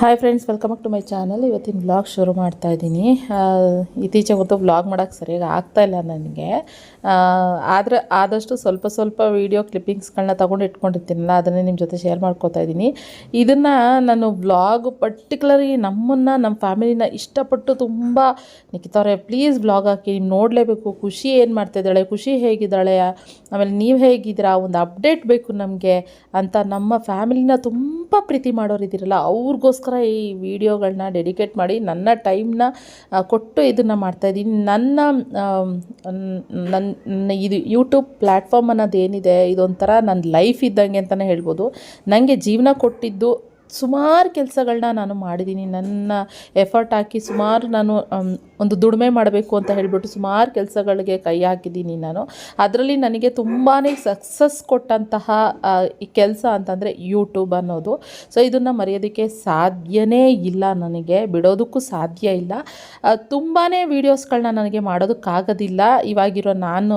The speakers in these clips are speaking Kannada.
Hi friends welcome back to my channel ಇವತ್ತಿನ ವ್ಲಾಗ್ ಶುರು ಮಾಡ್ತಾ ಇದ್ದೀನಿ. ಇತ್ತೀಚೆಗೆ ಗೊತ್ತು ವ್ಲಾಗ್ ಮಾಡೋಕ್ಕೆ ಸರಿಯಾಗಿ ಆಗ್ತಾಯಿಲ್ಲ ನನಗೆ. ಆದರೆ ಆದಷ್ಟು ಸ್ವಲ್ಪ ಸ್ವಲ್ಪ ವೀಡಿಯೋ ಕ್ಲಿಪ್ಪಿಂಗ್ಸ್ಗಳನ್ನ ತೊಗೊಂಡು ಇಟ್ಕೊಂಡಿರ್ತೀನಲ್ಲ, ಅದನ್ನೇ ನಿಮ್ಮ ಜೊತೆ ಶೇರ್ ಮಾಡ್ಕೋತಾ ಇದ್ದೀನಿ. ಇದನ್ನು ನಾನು ವ್ಲಾಗ್ ಪರ್ಟಿಕ್ಯುಲರಿ ನಮ್ಮನ್ನು ನಮ್ಮ ಫ್ಯಾಮಿಲಿನ ಇಷ್ಟಪಟ್ಟು ತುಂಬ ನಿಖಿತವ್ರೆ ಪ್ಲೀಸ್ ವ್ಲಾಗ್ ಹಾಕಿ, ನೀವು ನೋಡಲೇಬೇಕು, ಖುಷಿ ಏನು ಮಾಡ್ತಾಯಿದ್ದಾಳೆ ಖುಷಿ ಹೇಗಿದ್ದಾಳೆ, ಆಮೇಲೆ ನೀವು ಹೇಗಿದ್ದೀರಾ, ಒಂದು ಅಪ್ಡೇಟ್ ಬೇಕು ನಮಗೆ ಅಂತ ನಮ್ಮ ಫ್ಯಾಮಿಲಿನ ತುಂಬ ಪ್ರೀತಿ ಮಾಡೋರು ಇದ್ದೀರಲ್ಲ ಅವ್ರಿಗೋಸ್ಕರ ಈ ವಿಡಿಯೋಗಳನ್ನ ಡೆಡಿಕೇಟ್ ಮಾಡಿ ನನ್ನ ಟೈಮ್ನ ಕೊಟ್ಟು ಇದನ್ನು ಮಾಡ್ತಾಯಿದ್ದೀನಿ ನನ್ನ ನನ್ನ ಇದು ಯೂಟ್ಯೂಬ್ ಪ್ಲ್ಯಾಟ್ಫಾರ್ಮ್ ಅನ್ನೋದು ಏನಿದೆ ಇದೊಂಥರ ನನ್ನ ಲೈಫ್ ಇದ್ದಂಗೆ ಅಂತಲೇ ಹೇಳ್ಬೋದು. ನನಗೆ ಜೀವನ ಕೊಟ್ಟಿದ್ದು ಸುಮಾರು ಕೆಲಸಗಳನ್ನ ನಾನು ಮಾಡಿದ್ದೀನಿ ನನ್ನ ಎಫರ್ಟ್ ಹಾಕಿ ಸುಮಾರು ನಾನು ಒಂದು ದುಡಿಮೆ ಮಾಡಬೇಕು ಅಂತ ಹೇಳಿಬಿಟ್ಟು ಸುಮಾರು ಕೆಲಸಗಳಿಗೆ ಕೈ ಹಾಕಿದ್ದೀನಿ ನಾನು. ಅದರಲ್ಲಿ ನನಗೆ ತುಂಬಾ ಸಕ್ಸಸ್ ಕೊಟ್ಟಂತಹ ಈ ಕೆಲಸ ಅಂತಂದರೆ ಯೂಟ್ಯೂಬ್ ಅನ್ನೋದು. ಸೊ ಇದನ್ನು ಮರೆಯೋದಕ್ಕೆ ಸಾಧ್ಯನೇ ಇಲ್ಲ ನನಗೆ. ಬಿಡೋದಕ್ಕೂ ಸಾಧ್ಯ ಇಲ್ಲ. ತುಂಬಾ ವೀಡಿಯೋಸ್ಗಳನ್ನ ನನಗೆ ಮಾಡೋದಕ್ಕಾಗೋದಿಲ್ಲ. ಇವಾಗಿರೋ ನಾನು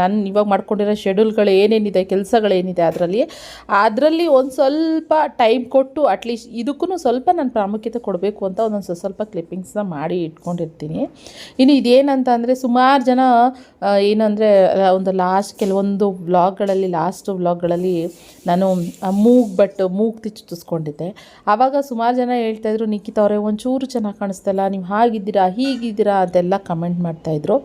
ನಾನು ಇವಾಗ ಮಾಡ್ಕೊಂಡಿರೋ ಶೆಡ್ಯೂಲ್ಗಳು ಏನೇನಿದೆ ಕೆಲಸಗಳೇನಿದೆ ಅದರಲ್ಲಿ. ಅದರಲ್ಲಿ ಒಂದು ಸ್ವಲ್ಪ ಟೈಮ್ ಕೊಟ್ಟು ಅಟ್ಲೀಸ್ಟ್ ಇದಕ್ಕೂ ಸ್ವಲ್ಪ ನಾನು ಪ್ರಾಮುಖ್ಯತೆ ಕೊಡಬೇಕು ಅಂತ ಒಂದೊಂದು ಸ್ವಲ್ಪ ಸ್ವಲ್ಪ ಕ್ಲಿಪ್ಪಿಂಗ್ಸ್ನ ಮಾಡಿ ಇಟ್ಕೊಂಡಿರ್ತೀನಿ. ಇನ್ನು ಇದೇನಂತ ಅಂದರೆ ಸುಮಾರು ಜನ ಏನಂದರೆ ಒಂದು ಲಾಸ್ಟ್ ಕೆಲವೊಂದು ವ್ಲಾಗ್ಗಳಲ್ಲಿ ಲಾಸ್ಟ್ ವ್ಲಾಗ್ಗಳಲ್ಲಿ ನಾನು ಮೂಗ್ ಬಟ್, ಮೂಗ್ ತಿಚ್ಚಿಸ್ಕೊಂಡಿದ್ದೆ ಆವಾಗ ಸುಮಾರು ಜನ ಹೇಳ್ತಾಯಿದ್ರು ನಿಖಿತ್ ಅವರೇ, ಒಂಚೂರು ಚೆನ್ನಾಗಿ ಕಾಣಿಸ್ತಲ್ಲ ನೀವು ಹಾಗಿದ್ದೀರಾ, ಹೀಗಿದ್ದೀರಾ ಅಂತೆಲ್ಲ ಕಮೆಂಟ್ ಮಾಡ್ತಾಯಿದ್ರು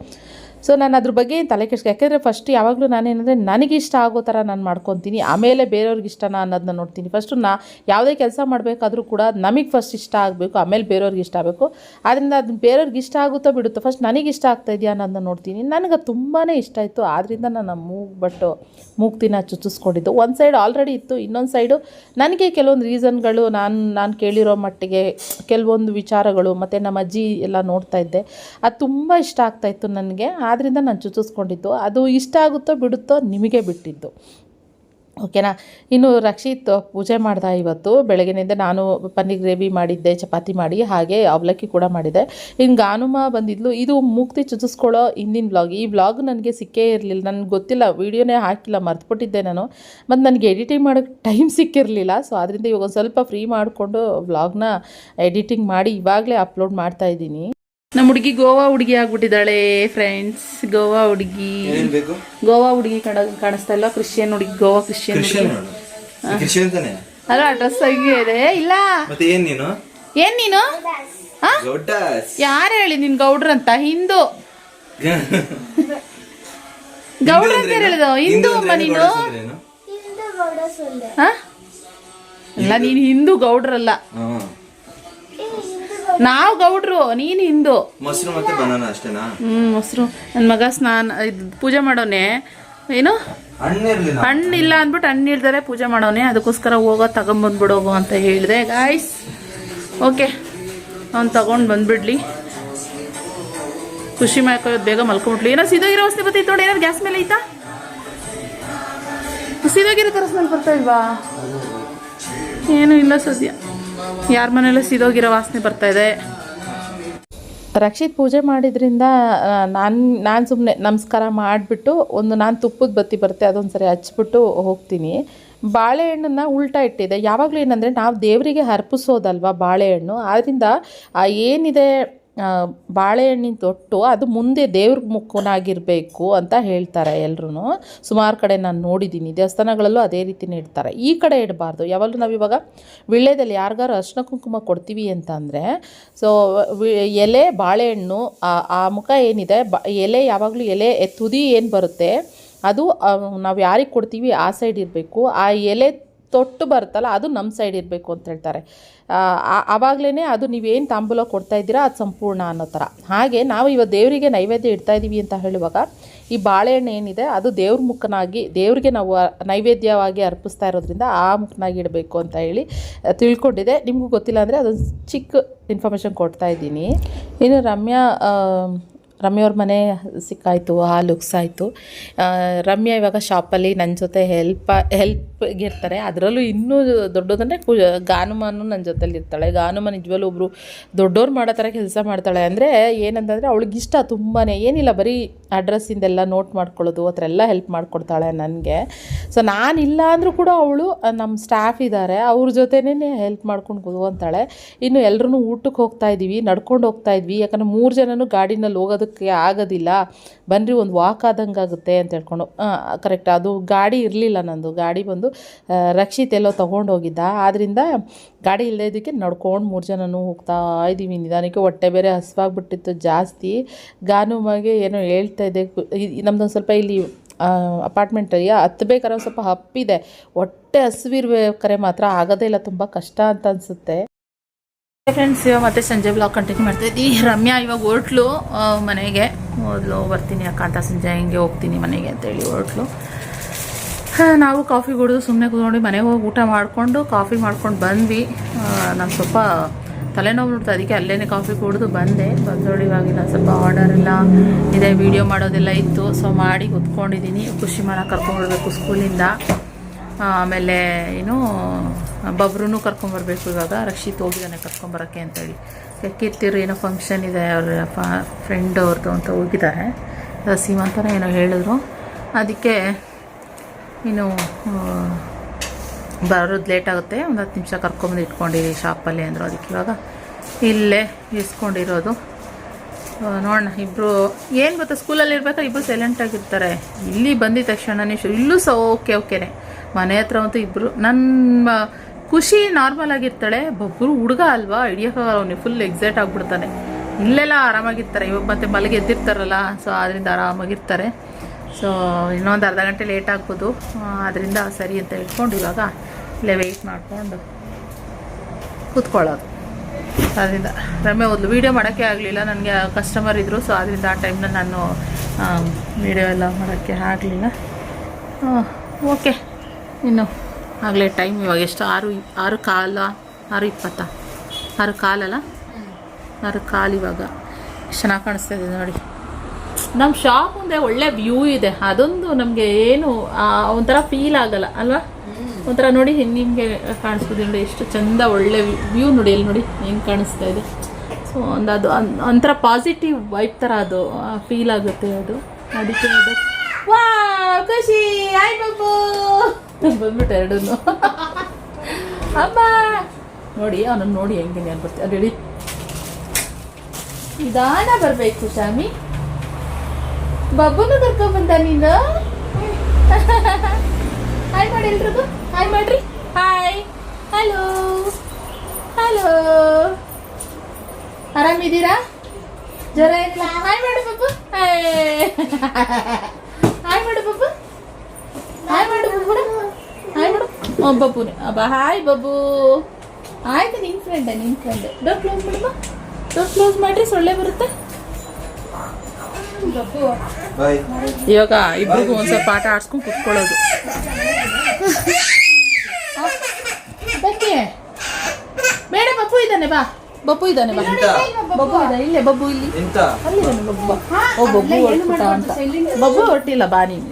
ಸೊ ನಾನು ಅದ್ರ ಬಗ್ಗೆ ಏನು ತಲೆ ಕೆಡ್ಸ್ಕೊ ಯಾಕೆಂದರೆ ಫಸ್ಟ್ ಯಾವಾಗಲೂ ನಾನೇನಂದರೆ ನನಗೆ ಇಷ್ಟ ಆಗೋ ಥರ ನಾನು ಮಾಡ್ಕೊತೀನಿ. ಆಮೇಲೆ ಬೇರೆಯವ್ರಿಗೆ ಇಷ್ಟನಾ ಅನ್ನೋದನ್ನ ನೋಡ್ತೀನಿ. ಫಸ್ಟು ನಾ ಯಾವುದೇ ಕೆಲಸ ಮಾಡಬೇಕಾದ್ರೂ ಕೂಡ ನಮಗೆ ಫಸ್ಟ್ ಇಷ್ಟ ಆಗಬೇಕು, ಆಮೇಲೆ ಬೇರೆಯವ್ರಿಗೆ ಇಷ್ಟ ಆಗಬೇಕು. ಆದ್ದರಿಂದ ಅದು ಬೇರೆಯವ್ರಿಗೆ ಇಷ್ಟ ಆಗುತ್ತೋ ಬಿಡುತ್ತೋ ಫಸ್ಟ್ ನನಗೆ ಇಷ್ಟ ಆಗ್ತಾ ಇದೆಯಾ ಅನ್ನೋದನ್ನ ನೋಡ್ತೀನಿ. ನನಗೆ ತುಂಬಾ ಇಷ್ಟ ಆಯಿತು. ಆದ್ದರಿಂದ ನಾನು ಮೂಗ್ ಬಟ್ಟು ಮೂಗ್ತಿನ ಚುಚ್ಚಿಸ್ಕೊಂಡಿದ್ದು. ಒಂದು ಸೈಡ್ ಆಲ್ರೆಡಿ ಇತ್ತು, ಇನ್ನೊಂದು ಸೈಡು ನನಗೆ ಕೆಲವೊಂದು ರೀಸನ್ಗಳು ನಾನು ನಾನು ಕೇಳಿರೋ ಮಟ್ಟಿಗೆ ಕೆಲವೊಂದು ವಿಚಾರಗಳು, ಮತ್ತು ನಮ್ಮ ಅಜ್ಜಿ ಎಲ್ಲ ನೋಡ್ತಾ ಇದ್ದೆ. ಅದು ತುಂಬ ಇಷ್ಟ ಆಗ್ತಾಯಿತ್ತು ನನಗೆ. ಆದ್ದರಿಂದ ನಾನು ಚುಚ್ಚಿಸ್ಕೊಂಡಿದ್ದು. ಅದು ಇಷ್ಟ ಆಗುತ್ತೋ ಬಿಡುತ್ತೋ ನಿಮಗೆ ಬಿಟ್ಟಿದ್ದು. ಓಕೆನಾ ಇನ್ನು ರಕ್ಷಿತ್ ಪೂಜೆ ಮಾಡ್ದ ಇವತ್ತು. ಬೆಳಗಿನಿಂದ ನಾನು ಪನ್ನೀರ್ ಗ್ರೇವಿ ಮಾಡಿದ್ದೆ, ಚಪಾತಿ ಮಾಡಿ, ಹಾಗೆ ಅವಲಕ್ಕಿ ಕೂಡ ಮಾಡಿದೆ. ಇನ್ನು ಗಾನುಮ ಬಂದಿದ್ಲು. ಇದು ಮುಕ್ತಿ ಚುಚ್ಚಿಸ್ಕೊಳ್ಳೋ ಹಿಂದಿನ ವ್ಲಾಗ್ ಈ ವ್ಲಾಗ್ ನನಗೆ ಸಿಕ್ಕೇ ಇರಲಿಲ್ಲ. ನನಗೆ ಗೊತ್ತಿಲ್ಲ. ವೀಡಿಯೋನೇ ಹಾಕಿಲ್ಲ. ಮರ್ತುಬಿಟ್ಟಿದ್ದೆ ನಾನು. ಮತ್ತು ನನಗೆ ಎಡಿಟಿಂಗ್ ಮಾಡೋಕ್ಕೆ ಟೈಮ್ ಸಿಕ್ಕಿರಲಿಲ್ಲ. ಸೊ ಅದರಿಂದ ಇವಾಗ ಸ್ವಲ್ಪ ಫ್ರೀ ಮಾಡಿಕೊಂಡು ವ್ಲಾಗ್ನ ಎಡಿಟಿಂಗ್ ಮಾಡಿ ಇವಾಗಲೇ ಅಪ್ಲೋಡ್ ಮಾಡ್ತಾ ಇದ್ದೀನಿ. ನಮ್ಮ ಹುಡುಗಿ ಗೋವಾ ಹುಡುಗಿ ಆಗ್ಬಿಟ್ಟಿದ್ದಾಳೆ ಫ್ರೆಂಡ್ಸ್ ಗೋವಾ ಹುಡುಗಿ. ಏನ್ ಬೇಕು? ಗೋವಾ ಹುಡುಗಿ ಕಾಣ ಕಾಣಿಸ್ತಾ ಇಲ್ಲ ಕ್ರಿಶ್ಚಿಯನ್ ಹುಡುಗಿ ಗೋವಾ ಕ್ರಿಶ್ಚಿಯನ್ ಅಲ್ಲ ಡ್ರೆಸ್ ಆಗಿದೆ ಇದೆ. ಇಲ್ಲ. ಮತ್ತೆ ಏನ್ ನೀನು? ಏನ್ ನೀನು? ಯಾರು ಹೇಳಿ ನಿನ್ ಗೌಡ್ರ ಅಂತ? ಹಿಂದೂ. ಗೌಡ್ರ ಅಂತ ಹೇಳಿದ ಹಿಂದೂ ಅಮ್ಮ ನೀನು? ಅಲ್ಲ ನೀನು ಹಿಂದೂ ಗೌಡ್ರಲ್ಲ. ನಾವು ಗೌಡ್ರು ನೀನು ಹಿಂದೂ. ಮೊಸರು ಮತ್ತೆ ಬನಾನ ಅಷ್ಟೇನಾ? ಹ್ಮ್ ಮೊಸರು. ನನ್ನ ಮಗ ಸ್ನಾನ ಇದು ಪೂಜೆ ಮಾಡೋನೆ. ಏನು? ಹಣ್ಣಿರ್ಲಿಲ್ಲ ಹಣ್ಣಿಲ್ಲ ಅಂದ್ಬಿಟ್ಟು ಹಣ್ಣು ಇಲ್ದರೆ ಪೂಜೆ ಮಾಡೋನೆ. ಅದಕ್ಕೋಸ್ಕರ ಹೋಗೋ ತಗೊಂಬಂದ್ಬಿಡೋಗು ಅಂತ ಹೇಳಿದೆ. ಗಾಯ್ಸ್ ಓಕೆ ಅವ್ನು ತಗೊಂಡು ಬಂದ್ಬಿಡ್ಲಿ. ಖುಷಿ ಮಾಡ್ಕೊಳ್ಳೋದು ಬೇಗ ಮಲ್ಕೊಂಬಿಟ್ಲಿ. ಏನೋ ಸೀದೋಗಿರೋ ವಸ್ತು ಬರ್ತೈತೆ ನೋಡಿ ಏನಾದ್ರು ಗ್ಯಾಸ್ ಮೇಲೆ ಐತಾ? ಸೀದೋಗಿರೋ ತರಸ್ ಮೇಲೆ ಬರ್ತಾ ಇಲ್ವಾ? ಏನೂ ಇಲ್ಲ ಸದ್ಯ. ಯಾರ ಮನೇಲೂ ಸಿದೋಗಿರೋ ವಾಸನೆ ಬರ್ತಾ ಇದೆ. ರಕ್ಷಿತ್ ಪೂಜೆ ಮಾಡಿದ್ರಿಂದ ನಾನು ನಾನು ಸುಮ್ಮನೆ ನಮಸ್ಕಾರ ಮಾಡಿಬಿಟ್ಟು ಒಂದು ನಾನು ತುಪ್ಪದ ಬತ್ತಿ ಬರುತ್ತೆ ಅದೊಂದು ಸರಿ ಹಚ್ಬಿಟ್ಟು ಹೋಗ್ತೀನಿ. ಬಾಳೆಹಣ್ಣನ್ನು ಉಲ್ಟಾ ಇಟ್ಟಿದೆ. ಯಾವಾಗಲೂ ಏನಂದರೆ ನಾವು ದೇವರಿಗೆ ಅರ್ಪಿಸೋದಲ್ವ ಬಾಳೆಹಣ್ಣು? ಆದ್ದರಿಂದ ಏನಿದೆ ಬಾಳೆಹಣ್ಣಿನ ತೊಟ್ಟು ಅದು ಮುಂದೆ ದೇವ್ರ ಮುಖನಾಗಿರಬೇಕು ಅಂತ ಹೇಳ್ತಾರೆ ಎಲ್ಲರೂ ಸುಮಾರು ಕಡೆ ನಾನು ನೋಡಿದ್ದೀನಿ ದೇವಸ್ಥಾನಗಳಲ್ಲೂ ಅದೇ ರೀತಿನೇ ಇಡ್ತಾರೆ ಈ ಕಡೆ ಇಡಬಾರ್ದು. ಯಾವಾಗಲೂ ನಾವು ಇವಾಗ ವಿಳ್ಯದಲ್ಲಿ ಯಾರಿಗಾರು ಅರ್ಶಿನ ಕುಂಕುಮ ಕೊಡ್ತೀವಿ ಅಂತ ಅಂದರೆ, ಸೊ ಎಲೆ, ಬಾಳೆಹಣ್ಣು, ಆ- ಮುಖ ಏನಿದೆ ಎಲೆ ಯಾವಾಗಲೂ ಎಲೆ, ತುದಿ ಏನು ಬರುತ್ತೆ, ಅದು ನಾವು ಯಾರಿಗೆ ಕೊಡ್ತೀವಿ ಆ ಸೈಡ್ ಇರಬೇಕು. ಆ ಎಲೆ ತೊಟ್ಟು ಬರುತ್ತಲ್ಲ, ಅದು ನಮ್ಮ ಸೈಡ್ ಇರಬೇಕು ಅಂತ ಹೇಳ್ತಾರೆ. ಆವಾಗಲೇ ಅದು ನೀವೇನು ತಾಂಬೂಲ ಕೊಡ್ತಾ ಇದ್ದೀರಾ, ಅದು ಸಂಪೂರ್ಣ ಅನ್ನೋ ಥರ. ಹಾಗೆ ನಾವು ಇವಾಗ ದೇವರಿಗೆ ನೈವೇದ್ಯ ಇಡ್ತಾ ಇದ್ದೀವಿ ಅಂತ ಹೇಳುವಾಗ, ಈ ಬಾಳೆಹಣ್ಣು ಏನಿದೆ, ಅದು ದೇವ್ರ ಮುಖನಾಗಿ, ದೇವರಿಗೆ ನಾವು ನೈವೇದ್ಯವಾಗಿ ಅರ್ಪಿಸ್ತಾ ಇರೋದ್ರಿಂದ ಆ ಮುಖನಾಗಿ ಇಡಬೇಕು ಅಂತ ಹೇಳಿ ತಿಳ್ಕೊಂಡಿದೆ. ನಿಮಗೂ ಗೊತ್ತಿಲ್ಲ ಅಂದರೆ ಅದೊಂದು ಚಿಕ್ಕ ಇನ್ಫಾರ್ಮೇಷನ್ ಕೊಡ್ತಾ ಇದ್ದೀನಿ. ಇನ್ನು ರಮ್ಯಾ ರಮ್ಯವ್ರ ಮನೆ ಸಿಕ್ಕಾಯಿತು ಹಾಲು ಲುಕ್ಸ್ ರಮ್ಯ ಇವಾಗ ಶಾಪಲ್ಲಿ ನನ್ನ ಜೊತೆ ಹೆಲ್ಪ್ ಹೆಲ್ಪ್ಗೆ ಇರ್ತಾರೆ ಅದರಲ್ಲೂ ಇನ್ನೂ ದೊಡ್ಡದಂದರೆ ಕು, ಗಾನುಮಾನು ನನ್ನ ಜೊತೆಲಿ ಇರ್ತಾಳೆ. ಗಾನುಮ ನಿಜವಲ್ಲೂ ಒಬ್ಬರು ದೊಡ್ಡವ್ರು ಮಾಡೋ ಥರ ಕೆಲಸ ಮಾಡ್ತಾಳೆ. ಅಂದರೆ ಏನಂತಂದರೆ ಅವಳಿಗೆ ಇಷ್ಟ ತುಂಬಾ ಏನಿಲ್ಲ, ಬರೀ ಅಡ್ರೆಸ್ಸಿಂದೆಲ್ಲ ನೋಟ್ ಮಾಡ್ಕೊಳ್ಳೋದು, ಆ ಥರ ಎಲ್ಲ ಹೆಲ್ಪ್ ಮಾಡಿಕೊಡ್ತಾಳೆ ನನಗೆ. ಸೊ ನಾನಿಲ್ಲ ಅಂದರೂ ಕೂಡ ಅವಳು ನಮ್ಮ ಸ್ಟಾಫ್ ಇದ್ದಾರೆ ಅವ್ರ ಜೊತೆನೇ ಹೆಲ್ಪ್ ಮಾಡ್ಕೊಂಡು ಕೂತ್ಕೊಂತಾಳೆ. ಇನ್ನು ಎಲ್ಲರೂ ಊಟಕ್ಕೆ ಹೋಗ್ತಾ ಇದ್ದೀವಿ ನಡ್ಕೊಂಡು ಹೋಗ್ತಾ ಇದ್ವಿ. ಯಾಕಂದರೆ ಮೂರು ಜನನೂ ಗಾಡಿನಲ್ಲಿ ಹೋಗೋದಕ್ಕೆ ಆಗೋದಿಲ್ಲ. ಬನ್ನಿರಿ ಒಂದು ವಾಕ್ ಆದಂಗೆ ಆಗುತ್ತೆ ಅಂತ ಹೇಳ್ಕೊಂಡು ಕರೆಕ್ಟ್ ಅದು ಗಾಡಿ ಇರಲಿಲ್ಲ ನಂದು. ಗಾಡಿ ಬಂದು ರಕ್ಷಿತ್ ಎಲ್ಲೋ ತೊಗೊಂಡು ಹೋಗಿದ್ದ. ಆದ್ದರಿಂದ ಗಾಡಿ ಇಲ್ಲದೇ ಇದಕ್ಕೆ ನಡ್ಕೊಂಡು ಮೂರು ಜನನೂ ಹೋಗ್ತಾ ಇದ್ದೀವಿ. ನಿಧಾನಕ್ಕೆ ಹೊಟ್ಟೆ ಬೇರೆ ಹಸಿವಾಗ್ಬಿಟ್ಟಿತ್ತು ಜಾಸ್ತಿ. ಗಾನುಮಗೆ ಏನೋ ಹೇಳ್ತಾ ಇದೆ ನಮ್ಮದೊಂದು ಸ್ವಲ್ಪ ಇಲ್ಲಿ ಅಪಾರ್ಟ್ಮೆಂಟ್ ಹತ್ತಬೇಕಾದ್ರೆ ಸ್ವಲ್ಪ ಹಪ್ಪಿದೆ. ಹೊಟ್ಟೆ ಹಸಿವಿರ್ಬೇಕಾರೆ ಮಾತ್ರ ಆಗೋದೇ ಇಲ್ಲ. ತುಂಬ ಕಷ್ಟ ಅಂತ ಅನಿಸುತ್ತೆ. ಫ್ರೆಂಡ್ಸ್ ಇವಾಗ ಮತ್ತೆ ಸಂಜೆ ಬ್ಲಾಗ್ ಕಂಟಿನ್ಯೂ ಮಾಡ್ತಾ ಇದ್ದೀವಿ ರಮ್ಯಾ ಇವಾಗ ಹೊರಟ್ಲು ಮನೆಗೆ. ಮೊದಲು ಬರ್ತೀನಿ ಅಕ್ಕ ಅಂತ ಸಂಜೆ ಹಿಂಗೆ ಹೋಗ್ತೀನಿ ಮನೆಗೆ ಅಂತೇಳಿ ಹೊರಟ್ಲು. ನಾವು ಕಾಫಿ ಕುಡಿದು ಸುಮ್ಮನೆ ಕೂತ್ಕೊಂಡು ಮನೆಗೆ ಹೋಗಿ ಊಟ ಮಾಡಿಕೊಂಡು ಕಾಫಿ ಮಾಡ್ಕೊಂಡು ಬಂದ್ವಿ. ನಾನು ಸ್ವಲ್ಪ ತಲೆನೋವು ನೋಡ್ತಾ ಅದಕ್ಕೆ ಅಲ್ಲೇ ಕಾಫಿ ಕುಡಿದು ಬಂದೆ. ಬಂದೋಳು ಇವಾಗ ಇನ್ನೊಂದು ಸ್ವಲ್ಪ ಆರ್ಡರ್ ಎಲ್ಲ ಇದೆ ವಿಡಿಯೋ ಮಾಡೋದೆಲ್ಲ ಇತ್ತು. ಸೊ ಮಾಡಿ ಕುತ್ಕೊಂಡಿದ್ದೀನಿ. ಖುಷಿ ಮನ ಕರ್ಕೊಂಡ್ಬರ್ಬೇಕು ಸ್ಕೂಲಿಂದ ಆಮೇಲೆ ಏನು ಬಬ್ರೂ ಕರ್ಕೊಂಬರ್ಬೇಕು ಇವಾಗ, ರಕ್ಷಿತ್ ಹೋಗಿದ್ದಾನೆ ಕರ್ಕೊಂಬರೋಕ್ಕೆ ಅಂತೇಳಿ. ಕೀರ್ತಿರು ಏನೋ ಫಂಕ್ಷನ್ ಇದೆ, ಅವ್ರ ಫ್ರೆಂಡ್ ಅವ್ರದ್ದು ಅಂತ ಹೋಗಿದ್ದಾರೆ. ಸೀಮಂತನೋ ಏನೋ ಹೇಳಿದ್ರು. ಅದಕ್ಕೆ ಇನ್ನು ಬರೋದು ಲೇಟ್ ಆಗುತ್ತೆ. ಒಂದು ಹತ್ತು ನಿಮಿಷ ಕರ್ಕೊಂಬಂದು ಇಟ್ಕೊಂಡಿರಿ ಶಾಪಲ್ಲಿ ಅಂದರು. ಅದಕ್ಕೆ ಇವಾಗ ಇಲ್ಲೇ ಇಸ್ಕೊಂಡಿರೋದು. ನೋಡೋಣ ಇಬ್ಬರು ಏನು ಗೊತ್ತಾ ಸ್ಕೂಲಲ್ಲಿ ಇರ್ಬೇಕಾದ್ರೆ ಇಬ್ಬರು ಸೈಲೆಂಟಾಗಿರ್ತಾರೆ ಇಲ್ಲಿ ಬಂದಿದ ತಕ್ಷಣನೇ ಇಲ್ಲೂ ಸಹ ಓಕೆ ಓಕೆನೆ ಮನೆ ಹತ್ರ ಅಂತೂ ಇಬ್ಬರು ನನ್ನ ಖುಷಿ ನಾರ್ಮಲ್ ಆಗಿರ್ತಾಳೆ ಒಬ್ಬರು ಹುಡುಗ ಅಲ್ವಾ? ಹಿಡಿಯೋಕ್ಕಾಗಲ್ಲ ಅವನಿಗೆ ಫುಲ್ ಎಕ್ಸೈಟ್ ಆಗಿಬಿಡ್ತಾನೆ. ಇಲ್ಲೆಲ್ಲ ಆರಾಮಾಗಿರ್ತಾರೆ. ಇವಾಗ ಮತ್ತೆ ಮಲಗಿ ಎದ್ದಿರ್ತಾರಲ್ಲ ಸೊ ಆದ್ದರಿಂದ ಆರಾಮಾಗಿರ್ತಾರೆ. ಸೊ ಇನ್ನೊಂದು ಅರ್ಧ ಗಂಟೆ ಲೇಟ್ ಆಗ್ಬೋದು. ಅದರಿಂದ ಸರಿ ಅಂತ ಹೇಳ್ಕೊಂಡು ಇವಾಗ ಇಲ್ಲೇ ವೆಯ್ಟ್ ಮಾಡಿಕೊಂಡು ಕೂತ್ಕೊಳ್ಳೋದು. ಅದರಿಂದ ರಮ್ಯ ಓದ್ಲು ವೀಡಿಯೋ ಮಾಡೋಕ್ಕೆ ಆಗಲಿಲ್ಲ. ನನಗೆ ಕಸ್ಟಮರ್ ಇದ್ದರು ಸೊ ಅದರಿಂದ ಆ ಟೈಮ್ನ ನಾನು ವೀಡಿಯೋ ಎಲ್ಲ ಮಾಡೋಕ್ಕೆ ಆಗಲಿಲ್ಲ. ಓಕೆ ಇನ್ನು ಆಗಲೇ ಟೈಮ್ ಇವಾಗ ಎಷ್ಟು? ಆರು ಆರು ಕಾಲ, ಆರು ಇಪ್ಪತ್ತ? ಆರು ಕಾಲಲ್ಲ? ಆರು ಕಾಲು ಇವಾಗ. ಎಷ್ಟು ಚೆನ್ನಾಗಿ ಕಾಣಿಸ್ತಾ ಇದೆ ನೋಡಿ. ನಮ್ಮ ಶಾಪ್ ಮುಂದೆ ಒಳ್ಳೆ ವ್ಯೂ ಇದೆ. ಅದೊಂದು ನಮಗೆ ಏನು ಒಂಥರ ಫೀಲ್ ಆಗಲ್ಲ, ಅಲ್ವಾ? ಒಂಥರ ನೋಡಿ ನಿಮಗೆ ಕಾಣಿಸ್ತಿದೆ ನೋಡಿ, ಎಷ್ಟು ಚಂದ ಒಳ್ಳೆ ವ್ಯೂ ನೋಡಿ, ಇಲ್ಲಿ ನೋಡಿ ಹೆಂಗೆ ಕಾಣಿಸ್ತಾ ಇದೆ. ಸೊ ಒಂದು ಅದು ಒಂಥರ ಪಾಸಿಟಿವ್ ವೈಬ್ ಥರ ಅದು ಫೀಲ್ ಆಗುತ್ತೆ ಅದು. ಅದಕ್ಕೆ ಖುಷಿ! ಆಯ್ ಬಾಬು ಬಂದ್ಬಿಟ್ಟು ಎರಡನ್ನು. ಅಮ್ಮ ನೋಡಿ, ಅವನನ್ನು ನೋಡಿ ಹೆಂಗೆ ನಾನು ಬರ್ತೀನಿ ಅದು ಹೇಳಿ. ನಿಧಾನ ಬರಬೇಕು, ಸ್ವಾಮಿ. ಬಬ್ಬನು ಕರ್ಕೊಂಡ್ಬಂದ ನೀನು? ಹಾಯ್ ಮಾಡಿ ಎಲ್ರಿಗೂ. ಹಾಯ್ ಮಾಡ್ರಿ. ಹಾಯ್ ಹಲೋ ಹಲೋ ಆರಾಮಿದ್ದೀರಾ? ಜ್ವರ ಇಲ್ಲ ಹಾಯ್ ಮಾಡು ಬಬ್ಬು. ಹಾಯ್ ಹಾಯ್ ಮಾಡು ಬಬ್ಬು. ಹಾಯ್ ಮಾಡು ಬಬ್ಬು ಹಾಯ್ ಮಾಡು ಓ ಬಬ್ಬುನೆ ಅಬ್ಬ ಹಾಯ್ ಬಬ್ಬು ಆಯ್ತು ನಿನ್ ಫ್ರೆಂಡ್ ನಿನ್ ಫ್ರೆಂಡ್ ಡೋರ್ ಕ್ಲೋಸ್ ಮಾಡಮ್ಮ ಡೋರ್ ಕ್ಲೋಸ್ ಮಾಡ್ರಿ ಸೊಳ್ಳೆ ಬರುತ್ತೆ. ಇವಾಗ ಇಬ್ರಿಗೂ ಒಂದ್ ಸ್ವಲ್ಪ ಆಟ ಆಡ್ಸ್ಕೊಂಡು ಕುತ್ಕೊಳ್ಳೋದು. ಬೇಕೆ ಬೇಡ ಬಪ್ಪು ಇದ್ದಾನೆ ಬಾ. ಬಪ್ಪು ಇದ್ದಾನೆ ಬಾ. ಬಬ್ಬು ಇದ್ದಾನೆ ಇಲ್ಲೇ ಬಬ್ಬು ಇಲ್ಲಿ. ಅಲ್ಲಿದ್ದಾನೆ ಬಬ್ಬು ಬಾ ಓ ಬಬ್ಬು ಹೊರಟ್ಬಿಟ್ಟ ಅಂತ. ಬಬ್ಬು ಹೊಟ್ಟಿಲ್ಲ ಬಾ ನೀನು.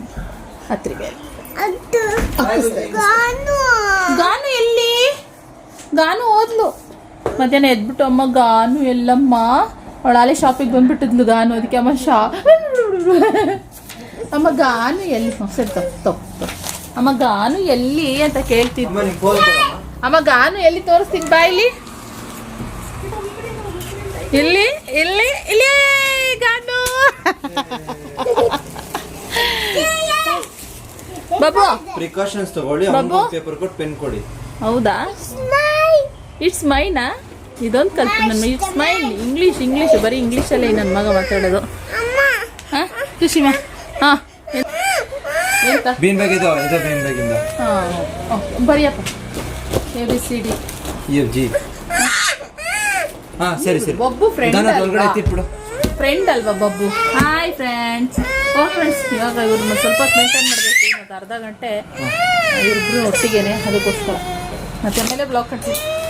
ಹತ್ರಿಗೆ. ಗಾನು. ಎಲ್ಲಿ? ಗಾನು ಓದ್ಲು. ಮಧ್ಯಾಹ್ನ ಎದ್ಬಿಟ್ಟು ಅಮ್ಮ ಗಾನು ಎಲ್ಲಮ್ಮ. ಅವಳಾಲೆ ಶಾಪಿಗೆ ಬಂದ್ಬಿಟ್ಟಿದ್ಲು ಗಾನು ಅದಕ್ಕೆ ಅಮ್ಮ ಶಾ ಅಮ್ಮ ಗಾನು ಎಲ್ಲಿ? ಸರಿ ತಪ್ಪು ತಗೋ. ಅಮ್ಮ ಗಾನು ಎಲ್ಲಿ ಅಂತ ಕೇಳ್ತಿದ್ಲು. ಅಮ್ಮ ಗಾನು ಎಲ್ಲಿ ತೋರಿಸ್ತೀನಿ? ಬಾ ಇಲ್ಲಿ. ಇಲ್ಲಿ ಇಲ್ಲಿ ಇಲ್ಲಿ ಗಾನು. ಬಾಬು. ಪ್ರಿಕಾಷನ್ಸ್ ತಗೊಳ್ಳಿ ಬಾಬು? ಪೇಪರ್ ಕೊಟ್ಟು ಪೆನ್ ಕೊಡಿ. ಹೌದಾ? ಇಟ್ಸ್ ಮೈನಾ ಇದೊಂದು ಕಲ್ತು ನನ್ನ ಇಟ್ಸ್ ಮೈನ್ ಇಂಗ್ಲೀಷ್ ಇಂಗ್ಲೀಷ್ ಬರೀ ಇಂಗ್ಲೀಷಲ್ಲೇ ನನ್ನ ಮಗ ಮಾತಾಡೋದು. ಹಾಂ? ಖುಷಿಮಾ ಹಾಂ. ಬೀನ್ ಬ್ಯಾಗ್ ಇದೆ ಇದು ಬೀನ್ ಬ್ಯಾಗ್ ಇಂದ. ಹಾಂ ಬರಿಯಪ್ಪ. A B C D E G ಹಾಂ ಸರಿ ಸರಿ. ಬಬ್ಬು ಫ್ರೆಂಡ್ ಒಳಗಡೆ ಎತ್ತಿಟ್ಬಿಡು. ಫ್ರೆಂಡ್ ಅಲ್ವಾ ಬಬ್ಬು ಹಾಯ್ ಫ್ರೆಂಡ್ಸ್ ಓ ಫ್ರೆಂಡ್ಸ್ ಇವಾಗ ಇವ್ರನ್ನ ಸ್ವಲ್ಪ ಮೇಂಟೈನ್ ಮಾಡಬೇಕು. ಮತ್ತು ಅರ್ಧ ಗಂಟೆ ಇಬ್ಬರು ಒಟ್ಟಿಗೆನೆ ಅದಕ್ಕೋಸ್ಕರ. ಮತ್ತೆ ಮೇಲೆ ಬ್ಲಾಕ್